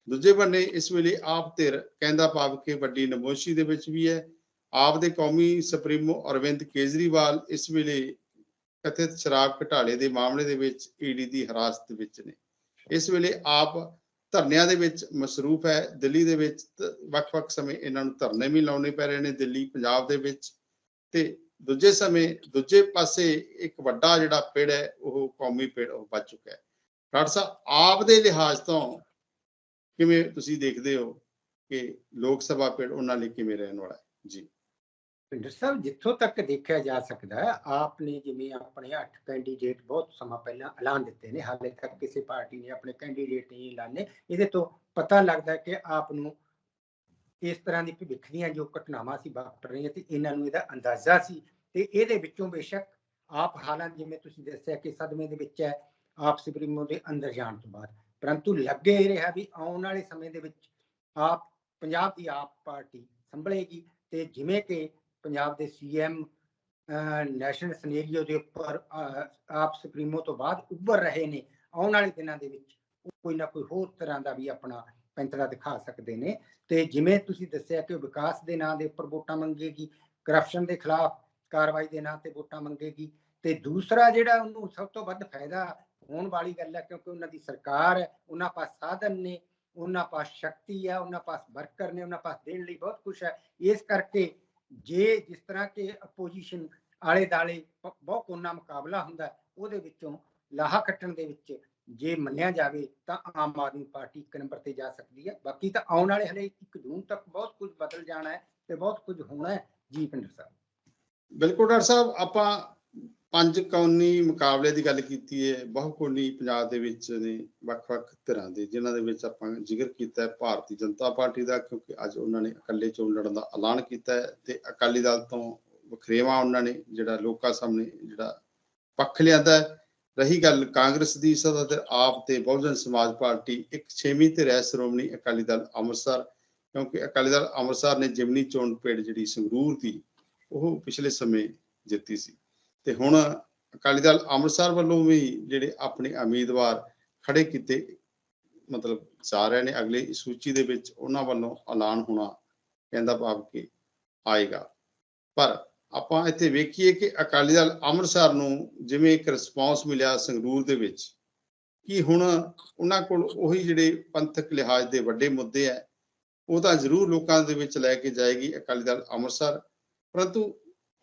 ਦੂਜੇ ਬੰਨੇ, ਇਸ ਵੇਲੇ ਆਪ ਧਿਰ ਕਹਿੰਦਾ ਭਾਵ ਕਿ ਵੱਡੀ ਨਮੋਸ਼ੀ ਦੇ ਵਿੱਚ ਵੀ ਹੈ। ਆਪ ਦੇ ਕੌਮੀ ਸੁਪਰੀਮੋ ਅਰਵਿੰਦ ਕੇਜਰੀਵਾਲ ਇਸ ਵੇਲੇ ਕਥਿਤ ਸ਼ਰਾਬ ਘਟਾਲੇ ਦੇ ਮਾਮਲੇ ਦੇ ਵਿੱਚ ਈਡੀ ਦੀ ਹਿਰਾਸਤ ਵਿੱਚ ਨੇ। ਇਸ ਵੇਲੇ ਆਪ ਧਰਨਿਆਂ ਦੇ ਵਿੱਚ ਮਸਰੂਫ ਹੈ। ਦਿੱਲੀ ਦੇ ਵਿੱਚ ਵੱਖ-ਵੱਖ ਸਮੇਂ ਇਹਨਾਂ ਨੂੰ ਧਰਨੇ ਵੀ ਲਾਉਣੇ ਪੈ ਰਹੇ ਨੇ ਦਿੱਲੀ, ਪੰਜਾਬ ਦੇ ਵਿੱਚ। ਤੇ ਦੂਜੇ ਸਮੇਂ ਦੂਜੇ ਪਾਸੇ ਇੱਕ ਵੱਡਾ ਜਿਹੜਾ ਪਿੜ ਹੈ, ਉਹ ਕੌਮੀ ਪਿੜ ਉਹ ਬਚ ਚੁੱਕਾ ਹੈ। ਡਾਕਟਰ ਸਾਹਿਬ, ਆਪ ਦੇ ਲਿਹਾਜ਼ ਤੋਂ ਕਿਵੇਂ ਤੁਸੀਂ ਦੇਖਦੇ ਹੋ ਕਿ ਲੋਕ ਸਭਾ ਪਿੜ ਉਹਨਾਂ ਲਈ ਕਿਵੇਂ ਰਹਿਣ ਵਾਲਾ ਹੈ? ਜੀ। ਪਿੰਡਰ ਸਾਹਿਬ, ਜਿੱਥੋਂ ਤੱਕ ਦੇਖਿਆ ਜਾ ਸਕਦਾ ਹੈ ਆਪ ਨੇ ਜਿਵੇਂ ਆਪਣੇ 8 ਕੈਂਡੀਡੇਟ ਬਹੁਤ ਸਮਾਂ ਪਹਿਲਾਂ ਐਲਾਨ ਦਿੱਤੇ ਨੇ, ਹਾਲੇ ਤੱਕ ਕਿਸੇ ਪਾਰਟੀ ਨੇ ਆਪਣੇ ਕੈਂਡੀਡੇਟ ਨਹੀਂ ਐਲਾਨੇ। ਇਹਦੇ ਤੋਂ ਪਤਾ ਲੱਗਦਾ ਕਿ ਆਪ ਨੂੰ ਇਸ ਤਰ੍ਹਾਂ ਦੀ ਭਵਿੱਖ ਦੀਆਂ ਜੋ ਘਟਨਾਵਾਂ ਸੀ ਵਾਪਰ ਰਹੀਆਂ ਤੇ ਇਹਨਾਂ ਨੂੰ ਇਹਦਾ ਅੰਦਾਜ਼ਾ ਸੀ। ਤੇ ਇਹਦੇ ਵਿੱਚੋਂ ਬੇਸ਼ੱਕ ਆਪ ਹਾਲਾਂ ਜਿਵੇਂ ਤੁਸੀਂ ਦੱਸਿਆ ਕਿ ਸਦਮੇ ਦੇ ਵਿੱਚ ਹੈ, ਆਪ ਸੁਪਰੀਮੋ ਦੇ ਅੰਦਰ ਜਾਣ ਤੋਂ ਬਾਅਦ। ਪਰੰਤੂ ਲੱਗੇ ਇਹ ਰਿਹਾ ਵੀ ਆਉਣ ਵਾਲੇ ਸਮੇਂ ਦੇ ਵਿੱਚ ਆਪ, ਪੰਜਾਬ ਦੀ ਆਪ ਪਾਰਟੀ ਸੰਭਲੇਗੀ ਤੇ ਜਿਵੇਂ ਕਿ ਪੰਜਾਬ ਦੇ ਸੀਐਮ ਨੈਸ਼ਨਲ ਸਿਨੈਰੀਓ ਦੇ ਉੱਪਰ ਆਪ ਸੁਪਰੀਮੋ ਤੋਂ ਬਾਅਦ ਉੱਭਰ ਰਹੇ ਨੇ। ਆਉਣ ਵਾਲੇ ਦਿਨਾਂ ਦੇ ਵਿੱਚ ਕੋਈ ਨਾ ਕੋਈ ਹੋਰ ਤਰ੍ਹਾਂ ਦਾ ਵੀ ਆਪਣਾ ਪੈਂਤੜਾ ਦਿਖਾ ਸਕਦੇ ਨੇ। ਤੇ ਜਿਵੇਂ ਤੁਸੀਂ ਦੱਸਿਆ ਕਿ ਵਿਕਾਸ ਦੇ ਨਾਂ ਦੇ ਉੱਪਰ ਵੋਟਾਂ ਮੰਗੇਗੀ ਕਰਪਸ਼ਨ ਦੇ ਖਿਲਾਫ ਕਾਰਵਾਈ ਦੇ ਨਾਂ ਤੇ ਵੋਟਾਂ ਮੰਗੇਗੀ, ਤੇ ਦੂਸਰਾ ਜਿਹੜਾ ਉਹਨੂੰ ਸਭ ਤੋਂ ਵੱਧ ਫਾਇਦਾ ਹੋਣ ਵਾਲੀ ਗੱਲ ਹੈ, ਕਿਉਂਕਿ ਉਹਨਾਂ ਦੀ ਸਰਕਾਰ ਹੈ, ਉਹਨਾਂ ਪਾਸ ਸਾਧਨ ਨੇ, ਉਹਨਾਂ ਪਾਸ ਸ਼ਕਤੀ ਹੈ, ਉਹਨਾਂ ਪਾਸ ਵਰਕਰ ਨੇ, ਉਹਨਾਂ ਪਾਸ ਦੇਣ ਲਈ ਬਹੁਤ ਕੁਝ ਹੈ। ਇਸ ਕਰਕੇ ਜੇ ਜਿਸ ਤਰ੍ਹਾਂ ਕਿ ਅਪੋਜੀਸ਼ਨ ਆਲੇ ਦਾਲੇ ਬਹੁਤ ਕੋਨਾ ਮੁਕਾਬਲਾ ਹੁੰਦਾ, ਉਹਦੇ ਵਿੱਚੋਂ ਲਾਹਾ ਕੱਟਣ ਦੇ ਵਿੱਚ ਜੇ ਮੰਨਿਆ ਜਾਵੇ ਤਾਂ ਆਮ ਆਦਮੀ ਪਾਰਟੀ ਇੱਕ ਨੰਬਰ ਤੇ ਜਾ ਸਕਦੀ ਹੈ। ਬਾਕੀ ਤਾਂ ਆਉਣ ਵਾਲੇ ਹਲੇ 1 ਜੂਨ ਤੱਕ ਬਹੁਤ ਕੁਝ ਬਦਲ ਜਾਣਾ ਹੈ ਤੇ ਬਹੁਤ ਕੁਝ ਹੋਣਾ ਹੈ। ਜੀ, ਪਿੰਡਰ ਸਾਹਿਬ। ਬਿਲਕੁਲ ਡਾਕਟਰ ਸਾਹਿਬ, ਆਪਾਂ ਪੰਜ ਕੌਮੀ ਮੁਕਾਬਲੇ ਦੀ ਗੱਲ ਕੀਤੀ ਹੈ ਬਹੁਕੌਮੀ ਪੰਜਾਬ ਦੇ ਵਿੱਚ ਨੇ, ਵੱਖ-ਵੱਖ ਧਿਰਾਂ ਦੇ, ਜਿਨ੍ਹਾਂ ਦੇ ਵਿੱਚ ਆਪਾਂ ਜ਼ਿਕਰ ਕੀਤਾ ਹੈ ਭਾਰਤੀ ਜਨਤਾ ਪਾਰਟੀ ਦਾ, ਕਿਉਂਕਿ ਅੱਜ ਉਹਨਾਂ ਨੇ ਇਕੱਲੇ ਚੋਣ ਲੜਨ ਦਾ ਐਲਾਨ ਕੀਤਾ ਹੈ ਤੇ ਅਕਾਲੀ ਦਲ ਤੋਂ ਵਖਰੇਵਾ ਉਹਨਾਂ ਨੇ ਜਿਹੜਾ ਲੋਕਾਂ ਸਾਹਮਣੇ ਜਿਹੜਾ ਪੱਖ ਲਿਆਂਦਾ ਹੈ। ਰਹੀ ਗੱਲ ਕਾਂਗਰਸ ਦੀ ਸਦਾ ਤੇ ਆਪ ਤੇ ਬਹੁਜਨ ਸਮਾਜ ਪਾਰਟੀ ਇੱਕ ਛੇਵੀਂ ਤੇ ਰਹਿ ਸ਼੍ਰੋਮਣੀ ਅਕਾਲੀ ਦਲ ਅੰਮ੍ਰਿਤਸਰ, ਕਿਉਂਕਿ ਅਕਾਲੀ ਦਲ ਅੰਮ੍ਰਿਤਸਰ ਨੇ ਜਿਮਨੀ ਚੋਣ ਪੇੜ ਜਿਹੜੀ ਸੰਗਰੂਰ ਦੀ, ਉਹ ਪਿਛਲੇ ਸਮੇਂ ਜਿੱਤੀ ਸੀ। ਤੇ ਹੁਣ ਅਕਾਲੀ ਦਲ ਅੰਮ੍ਰਿਤਸਰ ਵੱਲੋਂ ਵੀ ਜਿਹੜੇ ਆਪਣੇ ਉਮੀਦਵਾਰ ਖੜੇ ਕੀਤੇ, ਮਤਲਬ ਜਾ ਰਹੇ ਨੇ, ਅਗਲੇ ਸੂਚੀ ਦੇ ਵਿੱਚ ਉਹਨਾਂ ਵੱਲੋਂ ਐਲਾਨ ਹੋਣਾ ਕਹਿੰਦਾ ਭਾਵ ਕਿ ਆਏਗਾ। ਪਰ ਆਪਾਂ ਇੱਥੇ ਵੇਖੀਏ ਕਿ ਅਕਾਲੀ ਦਲ ਅੰਮ੍ਰਿਤਸਰ ਨੂੰ ਜਿਵੇਂ ਇੱਕ ਰਿਸਪੌਂਸ ਮਿਲਿਆ ਸੰਗਰੂਰ ਦੇ ਵਿੱਚ, ਕਿ ਹੁਣ ਉਹਨਾਂ ਕੋਲ ਉਹੀ ਜਿਹੜੇ ਪੰਥਕ ਲਿਹਾਜ਼ ਦੇ ਵੱਡੇ ਮੁੱਦੇ ਹੈ ਉਹ ਤਾਂ ਜ਼ਰੂਰ ਲੋਕਾਂ ਦੇ ਵਿੱਚ ਲੈ ਕੇ ਜਾਏਗੀ ਅਕਾਲੀ ਦਲ ਅੰਮ੍ਰਿਤਸਰ, ਪਰੰਤੂ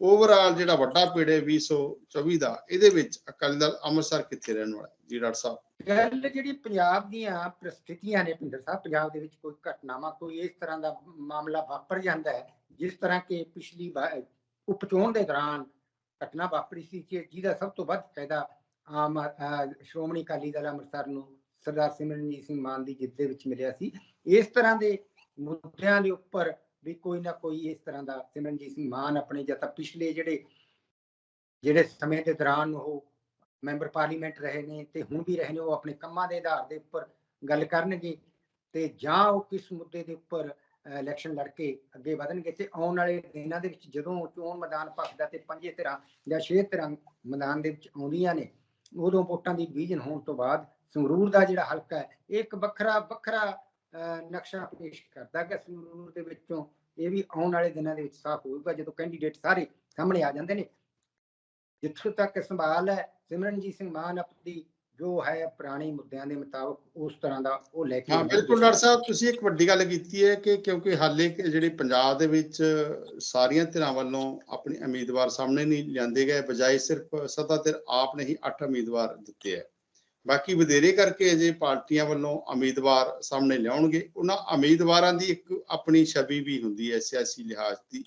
ਓਵਰਆਲ ਜਿਹੜਾ ਵੱਡਾ ਪੀੜ ਹੈ 2024 ਦਾ, ਇਹਦੇ ਵਿੱਚ ਅਕਾਲੀ ਦਲ ਅੰਮ੍ਰਿਤਸਰ ਕਿੱਥੇ ਰਹਿਣ ਵਾਲਾ ਜੀ ਡਾਕਟਰ ਸਾਹਿਬ। ਗੱਲ ਜਿਹੜੀ ਪੰਜਾਬ ਦੀਆਂ ਪ੍ਰਸਥਿਤੀਆਂ ਨੇ ਪਿੰਡਰ ਸਾਹਿਬ, ਪੰਜਾਬ ਦੇ ਵਿੱਚ ਕੋਈ ਘਟਨਾਵਾਂ, ਕੋਈ ਇਸ ਤਰ੍ਹਾਂ ਦਾ ਮਾਮਲਾ ਵਾਪਰ ਜਾਂਦਾ ਹੈ, ਜਿਸ ਤਰ੍ਹਾਂ ਕਿ ਪਿਛਲੀ ਉਪਚੋਣ ਦੇ ਦੌਰਾਨ ਘਟਨਾ ਵਾਪਰੀ ਸੀ ਕਿ ਜਿਹਦਾ ਸਭ ਤੋਂ ਵੱਧ ਫਾਇਦਾ ਆਮ ਸ਼੍ਰੋਮਣੀ ਅਕਾਲੀ ਦਲ ਅੰਮ੍ਰਿਤਸਰ ਨੂੰ ਸਰਦਾਰ ਸਿਮਰਨਜੀਤ ਸਿੰਘ ਮਾਨ ਦੀ ਜਿੱਤ ਦੇ ਵਿੱਚ ਮਿਲਿਆ ਸੀ। ਇਸ ਤਰ੍ਹਾਂ ਦੇ ਮੁੱਦਿਆਂ ਦੇ ਉੱਪਰ ਵੀ ਕੋਈ ਨਾ ਕੋਈ ਇਸ ਤਰ੍ਹਾਂ ਦਾ ਸਿਮਰਨਜੀਤ ਸਿੰਘ ਮਾਨ ਆਪਣੇ ਜਾਂ ਤਾਂ ਪਿਛਲੇ ਜਿਹੜੇ ਜਿਹੜੇ ਸਮੇਂ ਦੇ ਦੌਰਾਨ ਉਹ ਮੈਂਬਰ ਪਾਰਲੀਮੈਂਟ ਰਹੇ ਨੇ ਤੇ ਹੁਣ ਵੀ ਰਹੇ ਨੇ, ਉਹ ਆਪਣੇ ਕੰਮਾਂ ਦੇ ਆਧਾਰ ਦੇ ਉੱਪਰ ਗੱਲ ਕਰਨਗੇ ਤੇ ਜਾਂ ਉਹ ਕਿਸ ਮੁੱਦੇ ਦੇ ਉੱਪਰ ਇਲੈਕਸ਼ਨ ਲੜ ਕੇ ਅੱਗੇ ਵਧਣਗੇ ਤੇ ਆਉਣ ਵਾਲੇ ਦਿਨਾਂ ਦੇ ਵਿੱਚ ਜਦੋਂ ਚੋਣ ਮੈਦਾਨ ਭਖਦਾ ਤੇ ਪੰਜੇ ਧਿਰਾਂ ਜਾਂ ਛੇ ਧਿਰਾਂ ਮੈਦਾਨ ਦੇ ਵਿੱਚ ਆਉਂਦੀਆਂ ਨੇ, ਉਦੋਂ ਵੋਟਾਂ ਦੀ ਵਿਜਨ ਹੋਣ ਤੋਂ ਬਾਅਦ ਸੰਗਰੂਰ ਦਾ ਜਿਹੜਾ ਹਲਕਾ ਹੈ, ਇਹ ਇੱਕ ਵੱਖਰਾ ਵੱਖਰਾ ਨਕਸ਼ਾ ਪੇਸ਼ ਕਰਦਾ ਕਿ ਸੰਗਰੂਰ ਦੇ ਵਿੱਚੋਂ। ਇਹ ਵੀ ਆਉਣ ਵਾਲੇ ਦਿਨਾਂ ਦੇ ਵਿੱਚ ਸਾਫ਼ ਹੋਊਗਾ ਜਦੋਂ ਕੈਂਡੀਡੇਟ ਸਾਰੇ ਸਾਹਮਣੇ ਆ ਜਾਂਦੇ ਨੇ। ਜਿੱਥੋਂ ਤੱਕ ਸਵਾਲ ਹੈ ਸਿਮਰਨਜੀਤ ਸਿੰਘ ਮਾਨ ਆਪਣੀ ਜੋ ਹੈ ਪੁਰਾਣੇ ਮੁੱਦਿਆਂ ਦੇ ਮੁਤਾਬਕ ਉਸ ਤਰ੍ਹਾਂ ਦਾ ਉਹ ਲੈ ਕੇ ਹਾਂ ਬਿਲਕੁਲ ਡਾਕਟਰ ਸਾਹਿਬ ਤੁਸੀਂ ਇੱਕ ਵੱਡੀ ਗੱਲ ਕੀਤੀ ਹੈ ਕਿ ਕਿਉਂਕਿ ਹਾਲੇ ਜਿਹੜੇ ਪੰਜਾਬ ਦੇ ਵਿੱਚ ਸਾਰੀਆਂ ਧਿਰਾਂ ਵੱਲੋਂ ਆਪਣੇ ਉਮੀਦਵਾਰ ਸਾਹਮਣੇ ਨਹੀਂ ਲਿਆਂਦੇ ਗਏ ਬਜਾਏ ਸਿਰਫ ਸੱਤਾ ਧਿਰ ਆਪ ਨੇ ਹੀ 8 ਉਮੀਦਵਾਰ ਦਿੱਤੇ ਹੈ। ਬਾਕੀ ਵਧੇਰੇ ਕਰਕੇ ਅਜੇ ਪਾਰਟੀਆਂ ਵੱਲੋਂ ਉਮੀਦਵਾਰ ਸਾਹਮਣੇ ਲਿਆਉਣਗੇ। ਉਹਨਾਂ ਉਮੀਦਵਾਰਾਂ ਦੀ ਇੱਕ ਆਪਣੀ ਛਵੀ ਵੀ ਹੁੰਦੀ ਹੈ ਸਿਆਸੀ ਲਿਹਾਜ਼ ਦੀ।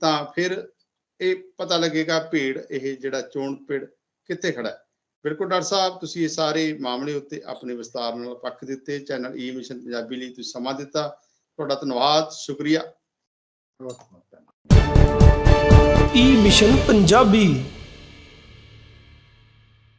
ਤਾਂ ਫਿਰ ਇਹ ਪਤਾ ਲੱਗੇਗਾ ਭੀੜ, ਇਹ ਜਿਹੜਾ ਚੋਣ ਭੀੜ ਕਿੱਥੇ ਖੜਾ ਹੈ। ਬਿਲਕੁਲ ਡਾਕਟਰ ਸਾਹਿਬ, ਤੁਸੀਂ ਇਹ ਸਾਰੇ ਮਾਮਲੇ ਉੱਤੇ ਆਪਣੇ ਵਿਸਤਾਰ ਨਾਲ ਪੱਖ ਦਿੱਤੇ। Channel e E mission Punjabi ਲਈ ਤੁਸੀਂ ਸਮਾਂ ਦਿੱਤਾ। ਤੁਹਾਡਾ ਧੰਨਵਾਦ, ਸ਼ੁਕਰੀਆ। e E mission Punjabi.